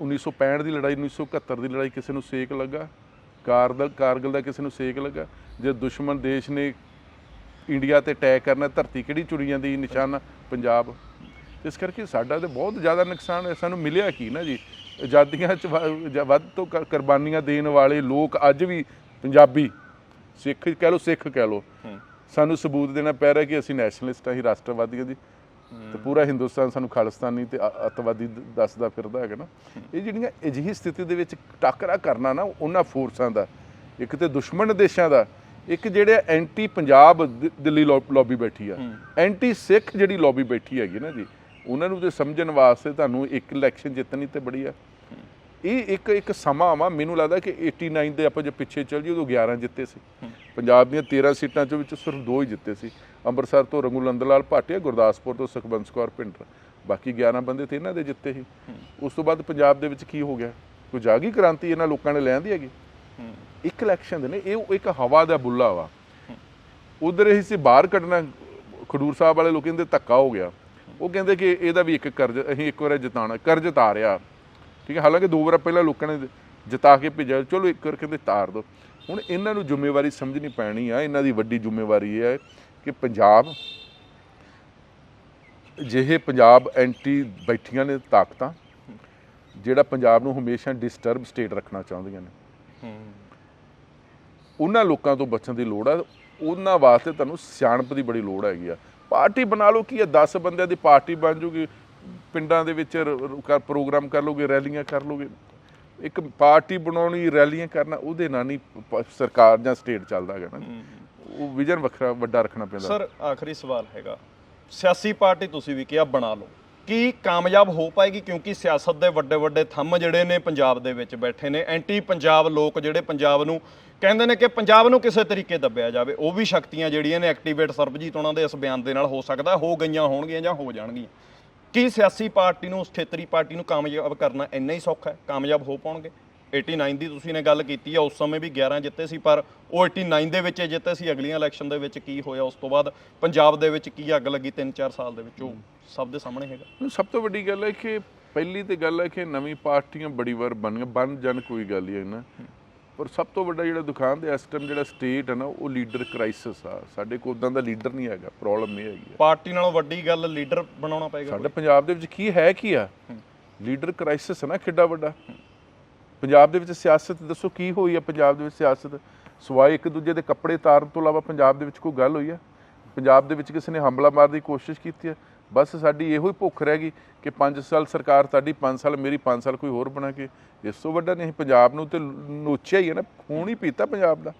1965 ਦੀ ਲੜਾਈ 1971 ਦੀ ਲੜਾਈ ਕਿਸੇ ਨੂੰ ਸੇਕ ਲੱਗਾ। ਕਾਰਗਲ ਕਾਰਗਲ ਦਾ ਕਿਸੇ ਨੂੰ ਸੇਕ ਲੱਗਾ। ਜੇ ਦੁਸ਼ਮਣ ਦੇਸ਼ ਨੇ ਇੰਡੀਆ ਤੇ ਅਟੈਕ ਕਰਨਾ ਧਰਤੀ ਕਿਹੜੀ ਚੁਣੀ ਜਾਂਦੀ ਨਿਸ਼ਾਨਾ ਪੰਜਾਬ। ਇਸ ਕਰਕੇ ਸਾਡਾ ਤੇ ਬਹੁਤ ਜ਼ਿਆਦਾ ਨੁਕਸਾਨ ਹੈ ਸਾਨੂੰ ਮਿਲਿਆ ਕੀ ਨਾ ਜੀ? ਆਜ਼ਾਦੀਆਂ ਚ ਜ- ਵੱਧ ਤੋਂ ਕੁਰਬਾਨੀਆਂ ਦੇਣ ਵਾਲੇ ਲੋਕ ਅੱਜ ਵੀ ਪੰਜਾਬੀ ਸਿੱਖ ਕਹਿ ਲਓ ਸਿੱਖ ਕਹਿ ਲਓ। ਸਾਨੂੰ ਸਬੂਤ ਦੇਣਾ ਪੈ ਰਿਹਾ ਕਿ ਅਸੀਂ ਨੈਸ਼ਨਲਿਸਟ ਹਾਂ ਹੀ ਰਾਸ਼ਟਰਵਾਦੀਆਂ ਦੀ ਤੇ ਪੂਰਾ ਹਿੰਦੁਸਤਾਨ ਸਾਨੂੰ ਖਾਲਿਸਤਾਨੀ ਤੇ ਅੱਤਵਾਦੀ ਦੱਸਦਾ ਫਿਰਦਾ ਹੈਗਾ ਨਾ। ਇਹ ਜਿਹੜੀਆਂ ਅਜਿਹੀ ਸਥਿਤੀ ਦੇ ਵਿੱਚ ਟਾਕਰਾ ਕਰਨਾ ਨਾ ਉਹਨਾਂ ਫੋਰਸਾਂ ਦਾ ਇੱਕ ਤੇ ਦੁਸ਼ਮਣ ਦੇਸ਼ਾਂ ਦਾ ਇੱਕ ਜਿਹੜੇ ਐਂਟੀ ਪੰਜਾਬ ਦਿੱਲੀ ਲੌਬੀ ਬੈਠੀ ਆ। ਐਂਟੀ ਸਿੱਖ ਜਿਹੜੀ ਲੌਬੀ ਬੈਠੀ ਹੈਗੀ ਨਾ ਜੀ ਉਹਨਾਂ ਨੂੰ ਤੇ ਸਮਝਣ ਵਾਸਤੇ ਤੁਹਾਨੂੰ ਇੱਕ ਇਲੈਕਸ਼ਨ ਜਿੱਤਣੀ ਤੇ ਬੜੀ ਆ। ਇਹ ਇੱਕ ਇੱਕ ਸਮਾਂ ਵਾ ਮੈਨੂੰ ਲੱਗਦਾ ਕਿ 89 ਦੇ ਆਪਾਂ ਜੇ ਪਿੱਛੇ ਚੱਲ ਜੀ ਉਦੋਂ 11 ਜਿੱਤੇ ਸੀ। ਪੰਜਾਬ ਦੀਆਂ 13 ਸੀਟਾਂ ਚੋਂ ਵਿੱਚ ਸਿਰਫ ਦੋ ਹੀ ਜਿੱਤੇ ਸੀ। ਅੰਮ੍ਰਿਤਸਰ ਤੋਂ ਰਘੂ ਲਾਲ ਭਾਟੀਆ, ਗੁਰਦਾਸਪੁਰ ਤੋਂ ਸੁਖਬੰਸ ਕੌਰ ਭਿੰਡਰ। ਬਾਕੀ 11 ਬੰਦੇ ਤੇ ਇਹਨਾਂ ਦੇ ਜਿੱਤੇ ਸੀ। ਉਸ ਤੋਂ ਬਾਅਦ ਪੰਜਾਬ ਦੇ ਵਿੱਚ ਕੀ ਹੋ ਗਿਆ? ਕੋਈ ਜਾਗੀ ਕ੍ਰਾਂਤੀ ਇਹਨਾਂ ਲੋਕਾਂ ਨੇ ਲੈਂਦੀ ਹੈਗੀ? ਇੱਕ ਇਲੈਕਸ਼ਨ ਦੇ ਨੇ, ਇਹ ਇੱਕ ਹਵਾ ਦਾ ਬੁੱਲਾ ਵਾ। ਉਧਰ ਇਹ ਸੀ ਬਾਹਰ ਕੱਢਣਾ, ਖਡੂਰ ਸਾਹਿਬ ਵਾਲੇ ਲੋਕ ਕਹਿੰਦੇ ਧੱਕਾ ਹੋ ਗਿਆ। ਉਹ ਕਹਿੰਦੇ ਕਿ ਇਹਦਾ ਵੀ ਇੱਕ ਕਰਜ਼, ਅਸੀਂ ਇੱਕ ਵਾਰ ਜਿਤਾਣਾ ਕਰਜ਼ ਤਾਰਿਆ। ਠੀਕ ਹੈ, ਹਾਲਾਂਕਿ ਦੋ ਵਾਰ ਪਹਿਲਾਂ ਲੋਕਾਂ ਨੇ ਜਿਤਾ ਕੇ ਭੇਜਿਆ, ਚਲੋ ਇੱਕ ਵਾਰ ਕਹਿੰਦੇ ਤਾਰ ਦੋ। ਹੁਣ ਇਹਨਾਂ ਨੂੰ ਜ਼ਿੰਮੇਵਾਰੀ ਸਮਝਣੀ ਪੈਣੀ ਆ, ਇਹਨਾਂ ਦੀ ਵੱਡੀ ਜ਼ਿੰਮੇਵਾਰੀ ਇਹ ਹੈ ਕਿ ਪੰਜਾਬ ਜਿਹੇ ਪੰਜਾਬ ਐਂਟੀ ਬੈਠੀਆਂ ਨੇ ਤਾਕਤਾਂ ਜਿਹੜਾ ਪੰਜਾਬ ਨੂੰ ਹਮੇਸ਼ਾ ਡਿਸਟਰਬ ਸਟੇਟ ਰੱਖਣਾ ਚਾਹੁੰਦੀਆਂ ਨੇ। ਉਹਨਾਂ ਲੋਕਾਂ ਤੋਂ ਬਚਣ ਦੀ ਲੋੜ ਆ ਉਹਨਾਂ ਵਾਸਤੇ ਤੁਹਾਨੂੰ ਸਿਆਣਪ ਦੀ ਬੜੀ ਲੋੜ ਹੈਗੀ ਆ। ਪਾਰਟੀ ਬਣਾ ਲਓ ਕੀ ਆ 10 ਬੰਦਿਆਂ ਦੀ ਪਾਰਟੀ ਬਣ ਜੂਗੀ ਪਿੰਡਾਂ ਦੇ ਵਿੱਚ ਪ੍ਰੋਗਰਾਮ ਕਰ ਲੋਗੇ ਰੈਲੀਆਂ ਕਰ ਲੋਗੇ। ਇੱਕ ਪਾਰਟੀ ਬਣਾਉਣੀ ਰੈਲੀਆਂ ਕਰਨਾ ਉਹਦੇ ਨਾਲ ਨਹੀਂ ਸਰਕਾਰ ਜਾਂ ਸਟੇਟ ਚੱਲਦਾ ਹੈਗਾ ਨਾ। ਉਹ ਵਿਜ਼ਨ ਵੱਖਰਾ, ਵੱਡਾ ਰੱਖਣਾ ਪੈਂਦਾ। ਸਰ ਆਖਰੀ ਸਵਾਲ ਹੈਗਾ। ਸਿਆਸੀ ਪਾਰਟੀ ਤੁਸੀਂ ਵੀ ਕਿਹਾ, ਬਣਾ ਲਓ। ਕੀ ਕਾਮਯਾਬ ਹੋ ਪਾਏਗੀ? ਕਿਉਂਕਿ ਸਿਆਸਤ ਦੇ ਵੱਡੇ ਵੱਡੇ ਥੰਮ ਜਿਹੜੇ ਨੇ ਪੰਜਾਬ ਦੇ ਵਿੱਚ ਬੈਠੇ ਨੇ। ਐਂਟੀ ਪੰਜਾਬ ਲੋਕ ਜਿਹੜੇ ਪੰਜਾਬ ਨੂੰ ਕਹਿੰਦੇ ਨੇ ਕਿ ਪੰਜਾਬ ਨੂੰ ਕਿਸੇ ਤਰੀਕੇ ਦੱਬਿਆ ਜਾਵੇ। ਉਹ ਵੀ ਸ਼ਕਤੀਆਂ ਜਿਹੜੀਆਂ ਨੇ ਐਕਟੀਵੇਟ ਸਰਬਜੀਤ ਉਹਨਾਂ ਦੇ ਇਸ ਬਿਆਨ ਦੇ ਨਾਲ ਹੋ ਸਕਦਾ। ਹੋ ਗਈਆਂ ਹੋਣਗੀਆਂ ਜਾਂ ਹੋ ਜਾਣਗੀਆਂ। ਕੀ ਸਿਆਸੀ ਪਾਰਟੀ ਨੂੰ ਉਸ ਖੇਤਰੀ ਪਾਰਟੀ ਨੂੰ ਕਾਮਯਾਬ ਕਰਨਾ ਇੰਨਾ ਹੀ ਸੌਖਾ ਹੈ? ਕਾਮਯਾਬ ਹੋ ਪਾਉਣਗੇ? 89 ਦੀ ਤੁਸੀਂ ਨੇ ਗੱਲ ਕੀਤੀ ਆ ਉਸ ਸਮੇਂ ਵੀ 11 ਜਿੱਤੇ ਸੀ ਪਰ ਉਹ 89 ਦੇ ਵਿੱਚ ਜਿੱਤੇ ਸੀ। ਅਗਲੀਆਂ ਇਲੈਕਸ਼ਨ ਦੇ ਵਿੱਚ ਕੀ ਹੋਇਆ ਉਸ ਤੋਂ ਬਾਅਦ ਪੰਜਾਬ ਦੇ ਵਿੱਚ ਕੀ ਅੱਗ ਲੱਗੀ 3-4 ਸਾਲ ਦੇ ਵਿੱਚ ਉਹ ਸਭ ਦੇ ਸਾਹਮਣੇ ਹੈਗਾ। ਸਭ ਤੋਂ ਵੱਡੀ ਗੱਲ ਹੈ ਕਿ ਪਹਿਲੀ ਤੇ ਗੱਲ ਹੈ ਕਿ ਨਵੀਂ ਪਾਰਟੀਆਂ ਬੜੀ ਵਾਰ ਬਣ ਬਣ ਜਾਣ ਕੋਈ ਗੱਲ ਹੀ ਹੈ ਨਾ। ਪਰ ਸਭ ਤੋਂ ਵੱਡਾ ਜਿਹੜਾ ਦੁਕਾਨ ਦੇ ਇਸ ਟਾਈਮ ਜਿਹੜਾ ਸਟੇਟ ਹੈ ਨਾ ਉਹ ਲੀਡਰ ਕ੍ਰਾਈਸਿਸ ਆ। ਸਾਡੇ ਕੋਲ ਉਦਾਂ ਦਾ ਲੀਡਰ ਨਹੀਂ ਹੈਗਾ ਪ੍ਰੋਬਲਮ ਇਹ ਹੈਗੀ ਪਾਰਟੀ ਨਾਲੋਂ ਵੱਡੀ ਗੱਲ ਲੀਡਰ ਬਣਾਉਣਾ ਪਏਗਾ ਸਾਡੇ ਪੰਜਾਬ ਦੇ ਵਿੱਚ ਕੀ ਹੈ ਕੀ ਆ? ਲੀਡਰ ਕ੍ਰਾਈਸਿਸ ਹੈ ਨਾ ਕਿੱਡਾ ਵੱਡਾ। ਪੰਜਾਬ ਦੇ ਵਿੱਚ ਸਿਆਸਤ, ਦੱਸੋ ਕੀ ਹੋਈ ਆ ਪੰਜਾਬ ਦੇ ਵਿੱਚ ਸਿਆਸਤ? ਸਵਾਏ ਇੱਕ ਦੂਜੇ ਦੇ ਕੱਪੜੇ ਤਾਰਨ ਤੋਂ ਇਲਾਵਾ ਪੰਜਾਬ ਦੇ ਵਿੱਚ ਕੋਈ ਗੱਲ ਹੋਈ ਆ? ਪੰਜਾਬ ਦੇ ਵਿੱਚ ਕਿਸੇ ਨੇ ਹਮਲਾ ਮਾਰਨ ਦੀ ਕੋਸ਼ਿਸ਼ ਕੀਤੀ ਹੈ ਬਸ ਸਾਡੀ ਇਹੋ ਹੀ ਭੁੱਖ ਰਹਿ ਗਈ ਕਿ 5 ਸਾਲ ਸਰਕਾਰ ਤੁਹਾਡੀ 5 ਸਾਲ ਮੇਰੀ 5 ਸਾਲ ਕੋਈ ਹੋਰ ਬਣਾ ਕੇ। ਇਸ ਤੋਂ ਵੱਡਾ ਨਹੀਂ, ਪੰਜਾਬ ਨੂੰ ਤੇ ਨੋਚਿਆ ਹੀ ਹੈ ਨਾ, ਖੂਨ ਹੀ ਪੀਤਾ ਪੰਜਾਬ ਦਾ।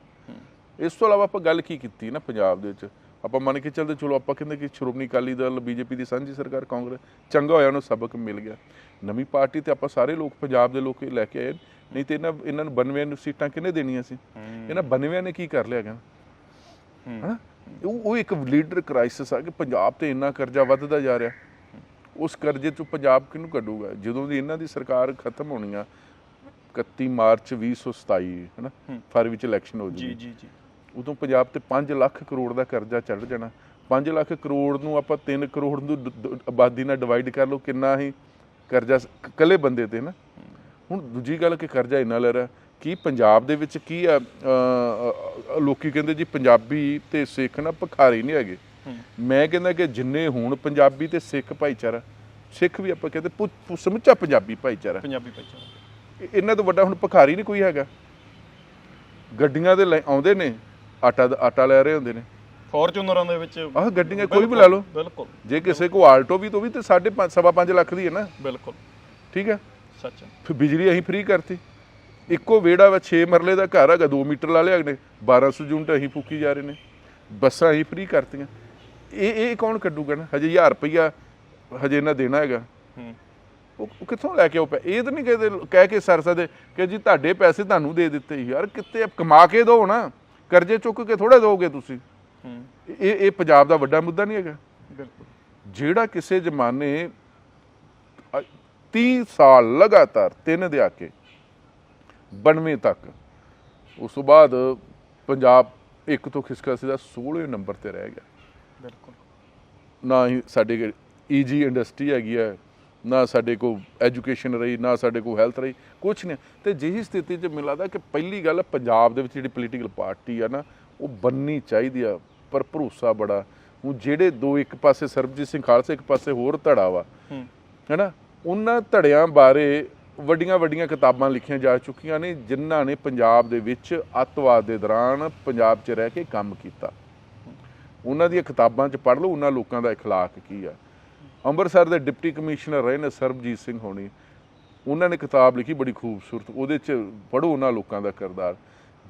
ਇਸ ਤੋਂ ਇਲਾਵਾ ਆਪਾਂ ਗੱਲ ਕੀ ਕੀਤੀ ਨਾ ਪੰਜਾਬ ਦੇ ਵਿੱਚ? ਆਪਾਂ ਮੰਨ ਕੇ ਚੱਲਦੇ ਚਲੋ ਆਪਾਂ ਕਹਿੰਦੇ ਕਿ ਸ਼੍ਰੋਮਣੀ ਅਕਾਲੀ ਦਲ ਬੀਜੇਪੀ ਦੀ ਸਾਂਝੀ ਸਰਕਾਰ ਕਾਂਗਰਸ ਚੰਗਾ ਹੋਇਆ ਉਹਨੂੰ ਸਬਕ ਮਿਲ ਗਿਆ। ਨਵੀਂ ਪਾਰਟੀ ਤੇ ਆਪਾਂ ਸਾਰੇ ਲੋਕ ਪੰਜਾਬ ਦੇ ਲੋਕ ਹੀ ਲੈ ਕੇ ਆਏ। ਨਹੀਂ ਤੇ ਇਹਨਾਂ ਇਹਨਾਂ ਨੂੰ 92 ਨੂੰ ਸੀਟਾਂ ਕਿਹਨੇ ਦੇਣੀਆਂ ਸੀ? ਇਹਨਾਂ 92 ਨੇ ਕੀ ਕਰ ਲਿਆ ਗਾ ਹਨਾ ਉਹ ਇੱਕ ਲੀਡਰ ਕ੍ਰਾਈਸਿਸ ਆ ਕਿ ਪੰਜਾਬ ਤੇ ਇੰਨਾ ਕਰਜ਼ਾ ਵੱਧਦਾ ਜਾ ਰਿਹਾ। ਉਸ ਕਰਜ਼ੇ ਤੋਂ ਪੰਜਾਬ ਕਿਹਨੂੰ ਕੱਢੂਗਾ? ਜਦੋਂ ਦੀ ਇਹਨਾਂ ਦੀ ਸਰਕਾਰ ਖਤਮ ਹੋਣੀ ਆ 31 ਮਾਰਚ 2027 ਹਨਾ? ਫਰਵਰੀ ਚ ਇਲੈਕਸ਼ਨ ਹੋ ਜੀ ਜੂਗੀ ਜੀ ਜੀ। ਉਦੋਂ ਪੰਜਾਬ ਤੇ 5 ਲੱਖ ਕਰੋੜ ਦਾ ਕਰਜ਼ਾ ਚੜ ਜਾਣਾ। 5 ਲੱਖ ਕਰੋੜ ਨੂੰ ਆਪਾਂ 3 ਕਰੋੜ ਨੂੰ ਆਬਾਦੀ ਨਾਲ ਡਿਵਾਈਡ ਕਰ ਲਓ ਕਿੰਨਾ ਹੀ ਕਰਜ਼ਾ ਇਕੱਲੇ ਬੰਦੇ ਤੇ ਨਾ। ਹੁਣ ਦੂਜੀ ਗੱਲ ਕਿ ਕਰਜ਼ਾ ਇੰਨਾ ਲੈ ਰਿਹਾ ਕੀ ਪੰਜਾਬ ਦੇ ਵਿੱਚ ਕੀ ਆ ਲੋਕੀ ਕਹਿੰਦੇ ਜੀ ਪੰਜਾਬੀ ਤੇ ਸਿੱਖ ਨਾ ਭਿਖਾਰੀ ਨਹੀਂ ਹੈਗੇ। ਮੈਂ ਕਹਿੰਦਾ ਕਿ ਜਿੰਨੇ ਹੁਣ ਪੰਜਾਬੀ ਤੇ ਸਿੱਖ ਭਾਈਚਾਰਾ ਸਿੱਖ ਵੀ ਆਪਾਂ ਕਹਿੰਦੇ ਸਮੁੱਚਾ ਪੰਜਾਬੀ ਭਾਈਚਾਰਾ। ਪੰਜਾਬੀ ਭਾਈਚਾਰਾ। ਇਹ- ਇਹਨਾਂ ਤੋਂ ਵੱਡਾ ਹੁਣ ਭਿਖਾਰੀ ਨਹੀਂ ਕੋਈ ਹੈਗਾ। ਗੱਡੀਆਂ ਦੇ ਆਉਂਦੇ ਨੇ ਆਟਾ ਦਾ ਆਟਾ ਲੈ ਰਹੇ ਹੁੰਦੇ ਨੇ। ਫੋਰਚੂਨਰਾਂ ਦੇ ਵਿੱਚ ਆਹ ਗੱਡੀਆਂ ਕੋਈ ਵੀ ਲੈ ਲਓ। ਬਿਲਕੁਲ। ਜੇ ਕਿਸੇ ਕੋ ਆਲਟੋ ਵੀ ਤੋਂ ਵੀ ਤੇ 5.5 ਸਵਾ ਪੰਜ ਲੱਖ ਦੀ ਹੈ ਨਾ। ਬਿਲਕੁਲ। ਠੀਕ ਹੈ। ਸੱਚ। ਫਿਰ ਬਿਜਲੀ ਅਸੀਂ ਫ੍ਰੀ ਕਰਤੀ। ਇੱਕੋ ਵਿਹੜਾ ਵਾ 6 ਮਰਲੇ ਦਾ ਘਰ ਹੈਗਾ 2 ਮੀਟਰ ਲਾ ਲਿਆ ਅਗਨੇ 1200 ਯੂਨਿਟ ਅਸੀਂ ਫੂਕੀ ਜਾ ਰਹੇ ਨੇ। ਬੱਸਾਂ ਅਸੀਂ ਫ੍ਰੀ ਕਰਤੀਆਂ। ਇਹ ਇਹ ਕੌਣ ਕੱਢੂਗਾ ਨਾ? ਹਜੇ 1000 ਰੁਪਈਆ ਹਜੇ ਇਹਨਾਂ ਦੇਣਾ ਹੈਗਾ। ਹੂੰ। ਉਹ ਕਿੱਥੋਂ ਲੈ ਕੇ ਉਹ ਇਹ ਤਾਂ ਨਹੀਂ ਕਹਿੰਦੇ ਕਹਿ ਕੇ ਸਰ ਸਕਦੇ ਕਿ ਜੀ ਤੁਹਾਡੇ ਪੈਸੇ ਤੁਹਾਨੂੰ ਦੇ ਦਿੱਤੇ ਯਾਰ ਕਿਤੇ ਕਮਾ ਕੇ ਦਿਓ ਨਾ। ਕਰਜ਼ੇ ਚੁੱਕ ਕੇ ਥੋੜਾ ਦੋਗੇ ਤੁਸੀਂ। ਇਹ ਇਹ ਪੰਜਾਬ ਦਾ ਵੱਡਾ ਮੁੱਦਾ ਨਹੀਂ ਹੈਗਾ। ਬਿਲਕੁਲ। ਜਿਹੜਾ ਕਿਸੇ ਜ਼ਮਾਨੇ ਅ, 30 ਸਾਲ ਲਗਾਤਾਰ ਤਿੰਨ ਦੇ ਆ ਕੇ 92 ਤੱਕ ਉਸ ਤੋਂ ਬਾਅਦ ਪੰਜਾਬ ਇੱਕ ਤੋਂ ਖਿਸਕਾ ਸਿੱਧਾ 16ਵੇਂ ਨੰਬਰ ਤੇ ਰਹਿ ਗਿਆ। ਬਿਲਕੁਲ। ਨਾ ਹੀ ਸਾਡੇ ਈਜੀ ਇੰਡਸਟਰੀ ਹੈਗੀ ਹੈ ਨਾ ਸਾਡੇ ਕੋਲ ਐਜੂਕੇਸ਼ਨ ਰਹੀ ਨਾ ਸਾਡੇ ਕੋਲ ਹੈਲਥ ਰਹੀ ਕੁਝ ਨਹੀਂ ਤੇ ਜਿਹੀ ਸਥਿਤੀ 'ਚ ਮੈਨੂੰ ਲੱਗਦਾ ਕਿ ਪਹਿਲੀ ਗੱਲ ਪੰਜਾਬ ਦੇ ਵਿੱਚ ਜਿਹੜੀ ਪੋਲੀਟੀਕਲ ਪਾਰਟੀ ਆ ਨਾ ਉਹ ਬੰਨੀ ਚਾਹੀਦੀ ਆ ਪਰ ਭਰੋਸਾ ਬੜਾ ਹੁਣ ਜਿਹੜੇ ਦੋ ਇੱਕ ਪਾਸੇ ਸਰਬਜੀਤ ਸਿੰਘ ਖਾਲਸਾ ਇੱਕ ਪਾਸੇ ਹੋਰ ਧੜਾ ਵਾ ਹੂੰ ਹੈਨਾ ਉਹਨਾਂ ਧੜਿਆਂ ਬਾਰੇ ਵੱਡੀਆਂ ਵੱਡੀਆਂ ਕਿਤਾਬਾਂ ਲਿਖੀਆਂ ਜਾ ਚੁੱਕੀਆਂ ਨੇ ਜਿਨ੍ਹਾਂ ਨੇ ਪੰਜਾਬ ਦੇ ਵਿੱਚ ਅੱਤਵਾਦ ਦੇ ਦੌਰਾਨ ਪੰਜਾਬ 'ਚ ਰਹਿ ਕੇ ਕੰਮ ਕੀਤਾ ਉਹਨਾਂ ਦੀਆਂ ਕਿਤਾਬਾਂ 'ਚ ਪੜ੍ਹ ਲਓ ਉਹਨਾਂ ਲੋਕਾਂ ਦਾ اخلاق ਕੀ ਆ ਅੰਮ੍ਰਿਤਸਰ ਦੇ ਡਿਪਟੀ ਕਮਿਸ਼ਨਰ ਰਹੇ ਨੇ ਸਰਬਜੀਤ ਸਿੰਘ ਹੋਣੀ ਉਹਨਾਂ ਨੇ ਕਿਤਾਬ ਲਿਖੀ ਬੜੀ ਖੂਬਸੂਰਤ ਉਹਦੇ 'ਚ ਪੜ੍ਹੋ ਉਹਨਾਂ ਲੋਕਾਂ ਦਾ ਕਿਰਦਾਰ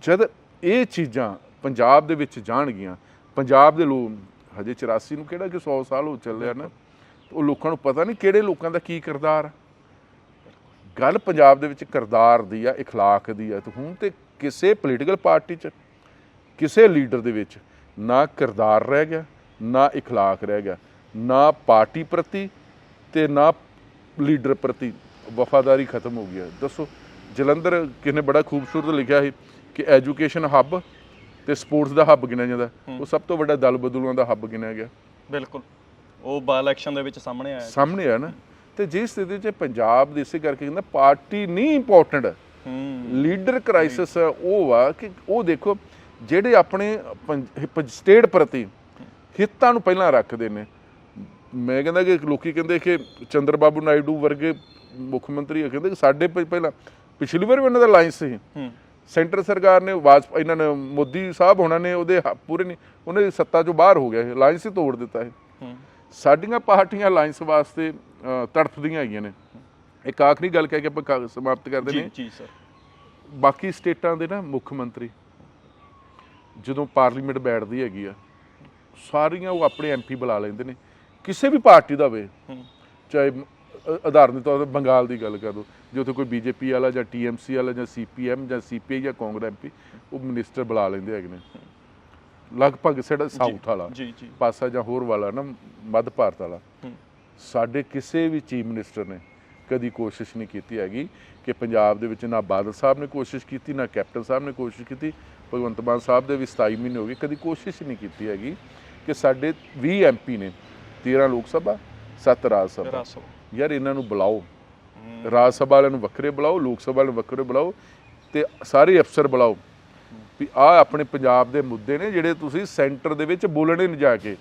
ਜਦ ਇਹ ਚੀਜ਼ਾਂ ਪੰਜਾਬ ਦੇ ਵਿੱਚ ਜਾਣਗੀਆਂ ਪੰਜਾਬ ਦੇ ਲੋਕ ਹਜੇ 84 ਨੂੰ ਕਿਹੜਾ ਕਿ 100 ਸਾਲ ਹੋ ਚੱਲਿਆ ਨਾ ਉਹ ਲੋਕਾਂ ਨੂੰ ਪਤਾ ਨਹੀਂ ਕਿਹੜੇ ਲੋਕਾਂ ਦਾ ਕੀ ਕਿਰਦਾਰ ਆ ਗੱਲ ਪੰਜਾਬ ਦੇ ਵਿੱਚ ਕਿਰਦਾਰ ਦੀ ਆ اخلاق ਦੀ ਆ ਤੇ ਹੁਣ ਤੇ ਕਿਸੇ ਪੋਲੀਟੀਕਲ ਪਾਰਟੀ 'ਚ ਕਿਸੇ ਲੀਡਰ ਦੇ ਵਿੱਚ ਨਾ ਕਿਰਦਾਰ ਰਹਿ ਗਿਆ ਨਾ اخلاق ਰਹਿ ਗਿਆ ਨਾ ਪਾਰਟੀ ਪ੍ਰਤੀ ਤੇ ਨਾ ਲੀਡਰ ਪ੍ਰਤੀ ਵਫਾਦਾਰੀ ਖਤਮ ਹੋ ਗਈ ਹੈ। ਦੱਸੋ ਜਲੰਧਰ ਕਿਨੇ ਬੜਾ ਖੂਬਸੂਰਤ ਲਿਖਿਆ ਸੀ ਕਿ ਐਜੂਕੇਸ਼ਨ ਹੱਬ ਤੇ ਸਪੋਰਟਸ ਦਾ ਹੱਬ ਗਿਣਿਆ ਜਾਂਦਾ। ਉਹ ਸਭ ਤੋਂ ਵੱਡਾ ਦਲ ਬਦਲੂਆਂ ਦਾ ਹੱਬ ਗਿਣਿਆ ਗਿਆ। ਬਿਲਕੁਲ। ਉਹ ਬਾ ਇਲੈਕਸ਼ਨ ਦੇ ਵਿੱਚ ਸਾਹਮਣੇ ਆਇਆ। ਸਾਹਮਣੇ ਆ ਨਾ। ਤੇ ਜਿਸ ਸਥਿਤੀ 'ਚ ਪੰਜਾਬ ਦੇ ਇਸੇ ਕਰਕੇ ਕਹਿੰਦਾ ਪਾਰਟੀ ਨਹੀਂ ਇੰਪੋਰਟੈਂਟ ਹੂੰ। ਲੀਡਰ ਕ੍ਰਾਈਸਿਸ ਉਹ ਵਾ ਕਿ ਉਹ ਦੇਖੋ ਜਿਹੜੇ ਆਪਣੇ ਸਟੇਟ ਪ੍ਰਤੀ ਹਿੱਤਾਂ ਨੂੰ ਪਹਿਲਾਂ ਰੱਖਦੇ ਨੇ ਮੈਂ ਕਹਿੰਦਾ ਕਿ ਲੋਕੀ ਕਹਿੰਦੇ ਕਿ ਚੰਦਰ ਬਾਬੂ ਨਾਇਡੂ ਵਰਗੇ ਮੁੱਖ ਮੰਤਰੀ ਆ, ਕਹਿੰਦੇ ਕਿ ਸਾਡੇ ਪਹਿਲਾਂ ਪਿਛਲੀ ਵਾਰ ਵੀ ਉਹਨਾਂ ਦਾ ਲਾਈਨਸ ਸੀ। ਹੂੰ। ਸੈਂਟਰ ਸਰਕਾਰ ਨੇ ਵਾਜਪ ਇਹਨਾਂ ਨੇ ਮੋਦੀ ਸਾਹਿਬ ਹੋਣਾ ਨੇ ਉਹਦੇ ਪੂਰੇ ਨਹੀਂ ਉਹਨੇ ਦੀ ਸੱਤਾ ਚੋਂ ਬਾਹਰ ਹੋ ਗਿਆ ਇਹ ਲਾਈਨਸ ਹੀ ਤੋੜ ਦਿੱਤਾ ਇਹ। ਸਾਡੀਆਂ ਪਾਰਟੀਆਂ ਲਾਈਨਸ ਵਾਸਤੇ ਤੜਫਦੀਆਂ ਹੈਗੀਆਂ ਨੇ। ਇੱਕ ਆਖਰੀ ਗੱਲ ਕਹਿ ਕੇ ਆਪਾਂ ਸਮਾਪਤ ਕਰਦੇ ਜੀ ਨੇ। ਜੀ ਸਰ ਬਾਕੀ ਸਟੇਟਾਂ ਦੇ ਨਾ ਮੁੱਖ ਮੰਤਰੀ ਜਦੋਂ ਪਾਰਲੀਮੈਂਟ ਬੈਠਦੀ ਹੈਗੀ ਆ ਸਾਰੀਆਂ ਉਹ ਆਪਣੇ ਐਮਪੀ ਬੁਲਾ ਲੈਂਦੇ ਨੇ। ਕਿਸੇ ਵੀ ਪਾਰਟੀ ਦਾ ਹੋਵੇ ਚਾਹੇ ਉਦਾਹਰਨ ਦੇ ਤੌਰ ਤੇ ਬੰਗਾਲ ਦੀ ਗੱਲ ਕਰ ਦੋ ਜੇ ਉੱਥੇ ਕੋਈ ਬੀਜੇਪੀ ਵਾਲਾ ਜਾਂ ਟੀਐਮਸੀ ਵਾਲਾ ਜਾਂ ਸੀਪੀਐਮ ਜਾਂ ਸੀਪੀਆਈ ਜਾਂ ਕਾਂਗਰਸ ਐਮਪੀ ਉਹ ਮਿਨਿਸਟਰ ਬੁਲਾ ਲੈਂਦੇ ਹੈਗੇ ਨੇ। ਲਗਭਗ ਸਾਡਾ ਸਾਊਥ ਵਾਲਾ ਜੀ ਜੀ। ਪਾਸਾ ਜਾਂ ਹੋਰ ਵਾਲਾ ਨਾ ਮੱਧ ਭਾਰਤ ਵਾਲਾ। ਸਾਡੇ ਕਿਸੇ ਵੀ ਚੀਫ ਮਿਨਿਸਟਰ ਨੇ ਕਦੀ ਕੋਸ਼ਿਸ਼ ਨਹੀਂ ਕੀਤੀ ਹੈਗੀ ਕਿ ਪੰਜਾਬ ਦੇ ਵਿੱਚ ਨਾ ਬਾਦਲ ਸਾਹਿਬ ਨੇ ਕੋਸ਼ਿਸ਼ ਕੀਤੀ ਨਾ ਕੈਪਟਨ ਸਾਹਿਬ ਨੇ ਕੋਸ਼ਿਸ਼ ਕੀਤੀ ਭਗਵੰਤ ਮਾਨ ਸਾਹਿਬ ਦੇ ਵੀ 27 ਮਹੀਨੇ ਹੋ ਗਏ ਕਦੀ ਕੋਸ਼ਿਸ਼ ਨਹੀਂ ਕੀਤੀ ਹੈਗੀ ਕਿ ਸਾਡੇ 20 ਐਮਪੀ ਨੇ 13 ਲੋਕ ਸਭਾ 7 ਰਾਜ ਸਭਾ। ਯਾਰ ਇਹਨਾਂ ਨੂੰ ਬੁਲਾਓ। ਰਾਜ ਸਭਾ ਵਾਲਿਆਂ ਨੂੰ ਵੱਖਰੇ ਬੁਲਾਓ ਲੋਕ ਸਭਾ ਵਾਲਿਆਂ ਨੂੰ ਵੱਖਰੇ ਬੁਲਾਓ ਤੇ ਸਾਰੇ ਅਫਸਰ ਬੁਲਾਓ। ਵੀ ਆ ਆਪਣੇ ਪੰਜਾਬ ਦੇ ਮੁੱਦੇ ਨੇ ਜਿਹੜੇ ਤੁਸੀਂ ਸੈਂਟਰ ਦੇ ਵਿੱਚ ਬੋਲਣੇ ਨਹੀਂ ਜਾ ਕੇ।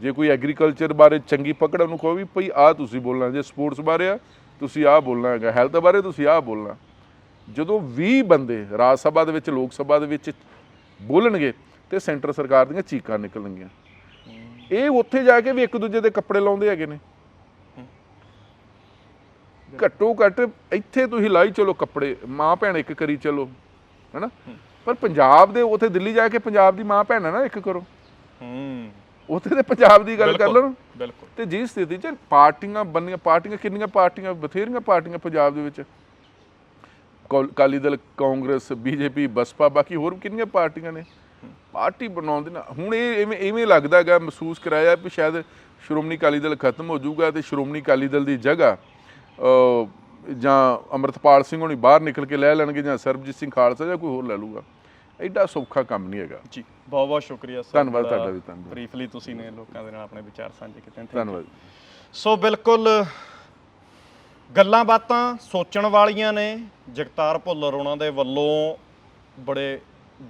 ਜੇ ਕੋਈ ਐਗਰੀਕਲਚਰ ਬਾਰੇ ਚੰਗੀ ਪਕੜ ਉਹਨੂੰ ਕਹੋ ਵੀ ਭਈ ਆ ਤੁਸੀਂ ਬੋਲਣਾ ਜੇ ਸਪੋਰਟਸ ਬਾਰੇ ਆ ਤੁਸੀਂ ਆ ਬੋਲਣਾ ਹੈਗਾ ਹੈਲਥ ਬਾਰੇ ਤੁਸੀਂ ਆ ਬੋਲਣਾ। ਜਦੋਂ 20 ਬੰਦੇ ਰਾਜ ਸਭਾ ਦੇ ਵਿੱਚ ਲੋਕ ਸਭਾ ਦੇ ਵਿੱਚ ਬੋਲਣਗੇ ਤੇ ਸੈਂਟਰ ਸਰਕਾਰ ਦੀਆਂ ਚੀਕਾਂ ਨਿਕਲਣਗੀਆਂ। ਇਹ ਉੱਥੇ ਜਾ ਕੇ ਵੀ ਇੱਕ ਦੂਜੇ ਦੇ ਕੱਪੜੇ ਲਾਉਂਦੇ ਹੈਗੇ ਨੇ। ਘੱਟੋ ਘੱਟ ਇੱਥੇ ਤੁਸੀਂ ਲਾਈ ਚਲੋ ਕੱਪੜੇ ਮਾਂ ਭੈਣ ਇੱਕ ਕਰੀ ਚਲੋ ਹੈਨਾ? ਪਰ ਪੰਜਾਬ ਦੇ ਉੱਥੇ ਦਿੱਲੀ ਜਾ ਕੇ ਪੰਜਾਬ ਦੀ ਮਾਂ ਭੈਣ ਹੈ ਨਾ ਇੱਕ ਕਰੋ। ਹੂੰ। ਉੱਥੇ ਤੇ ਪੰਜਾਬ ਦੀ ਗੱਲ ਕਰ ਲਓ। ਬਿਲਕੁਲ। ਤੇ ਜੀ ਸਥਿਤੀ 'ਚ ਪਾਰਟੀਆਂ ਬੰਨੀਆਂ ਪਾਰਟੀਆਂ ਕਿੰਨੀਆਂ ਪਾਰਟੀਆਂ ਬਥੇਰੀਆਂ ਪਾਰਟੀਆਂ ਪੰਜਾਬ ਦੇ ਵਿੱਚ। ਕੌ- ਅਕਾਲੀ ਦਲ ਕਾਂਗਰਸ ਬੀਜੇਪੀ ਬਸਪਾ ਬਾਕੀ ਹੋਰ ਕਿੰਨੀਆਂ ਪਾਰਟੀਆਂ ਨੇ। ਪਾਰਟੀ ਬਣਾਉਣ ਦੇ ਨਾਲ ਹੁਣ ਇਹ ਐਵੇਂ ਐਵੇਂ ਲੱਗਦਾ ਹੈਗਾ ਮਹਿਸੂਸ ਕਰਾਇਆ ਵੀ ਸ਼ਾਇਦ ਸ਼੍ਰੋਮਣੀ ਅਕਾਲੀ ਦਲ ਖਤਮ ਹੋ ਜਾਊਗਾ ਤੇ ਸ਼੍ਰੋਮਣੀ ਅਕਾਲੀ ਦਲ ਦੀ ਜਗ੍ਹਾ ਜਾਂ ਅਮਰਤਪਾਲ ਸਿੰਘ ਹੋਣੀ ਬਾਹਰ ਨਿਕਲ ਕੇ ਲੈ ਲੈਣਗੇ ਜਾਂ ਸਰਬਜੀਤ ਸਿੰਘ ਖਾਲਸਾ ਜਾਂ ਕੋਈ ਹੋਰ ਲੈ ਲੂਗਾ ਐਡਾ ਸੌਖਾ ਕੰਮ ਨਹੀਂ ਹੈਗਾ ਜੀ ਬਹੁਤ ਬਹੁਤ ਸ਼ੁਕਰੀਆ ਸਰ ਧੰਨਵਾਦ ਤੁਹਾਡਾ ਵੀ, ਧੰਨਵਾਦ। ਬਰੀਫਲੀ ਤੁਸੀਂ ਨੇ ਲੋਕਾਂ ਦੇ ਨਾਲ ਆਪਣੇ ਵਿਚਾਰ ਸਾਂਝੇ ਕੀਤੇ. ਧੰਨਵਾਦ ਸੋ ਬਿਲਕੁਲ ਗੱਲਾਂ ਬਾਤਾਂ ਸੋਚਣ ਵਾਲੀਆਂ ਨੇ ਜਗਤਾਰ ਭੁੱਲਰ ਉਹਨਾਂ ਦੇ ਵੱਲੋਂ ਬੜੇ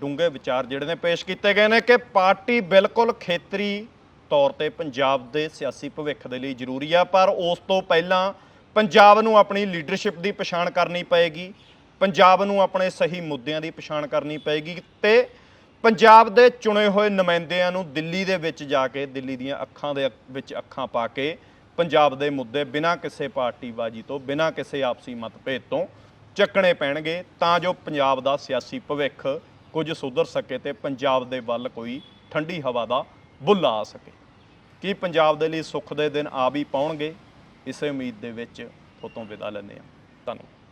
ਡੂੰਘੇ ਵਿਚਾਰ ਜਿਹੜੇ ਨੇ ਪੇਸ਼ ਕੀਤੇ ਗਏ ਨੇ ਕਿ ਪਾਰਟੀ ਬਿਲਕੁਲ ਖੇਤਰੀ ਤੌਰ ਤੇ ਪੰਜਾਬ ਦੇ ਸਿਆਸੀ ਭਵਿੱਖ ਦੇ ਲਈ ਜ਼ਰੂਰੀ ਆ, ਪਰ ਉਸ ਤੋਂ ਪਹਿਲਾਂ ਪੰਜਾਬ ਨੂੰ ਆਪਣੀ ਲੀਡਰਸ਼ਿਪ ਦੀ ਪਛਾਣ ਕਰਨੀ ਪਏਗੀ, ਪੰਜਾਬ ਨੂੰ ਆਪਣੇ ਸਹੀ ਮੁੱਦਿਆਂ ਦੀ ਪਛਾਣ ਕਰਨੀ ਪਏਗੀ ਤੇ ਪੰਜਾਬ ਦੇ ਚੁਣੇ ਹੋਏ ਨੁਮਾਇੰਦਿਆਂ ਨੂੰ ਦਿੱਲੀ ਦੇ ਵਿੱਚ ਜਾ ਕੇ, ਦਿੱਲੀ ਦੀਆਂ ਅੱਖਾਂ ਦੇ ਵਿੱਚ ਅੱਖਾਂ ਪਾ ਕੇ ਪੰਜਾਬ ਦੇ ਮੁੱਦੇ ਬਿਨਾਂ ਕਿਸੇ ਪਾਰਟੀਬਾਜ਼ੀ ਤੋਂ, ਬਿਨਾਂ ਕਿਸੇ ਆਪਸੀ ਮਤਭੇਦ ਤੋਂ ਚੱਕਣੇ ਪੈਣਗੇ, ਤਾਂ ਜੋ ਪੰਜਾਬ ਦਾ ਸਿਆਸੀ ਭਵਿੱਖ ਕੁਝ ਸੁਧਰ ਸਕੇ ਤੇ ਪੰਜਾਬ ਦੇ ਵੱਲ ਕੋਈ ਠੰਡੀ ਹਵਾ ਦਾ ਬੁੱਲਾ ਆ ਸਕੇ। ਕੀ ਪੰਜਾਬ ਦੇ ਲਈ ਸੁੱਖ ਦੇ ਦਿਨ ਆ ਵੀ ਪਾਉਣਗੇ? ਇਸੇ ਉਮੀਦ ਦੇ ਵਿੱਚ ਤੋਂ ਵਿਦਾ ਲੈਂਦੇ ਹਾਂ। ਧੰਨਵਾਦ।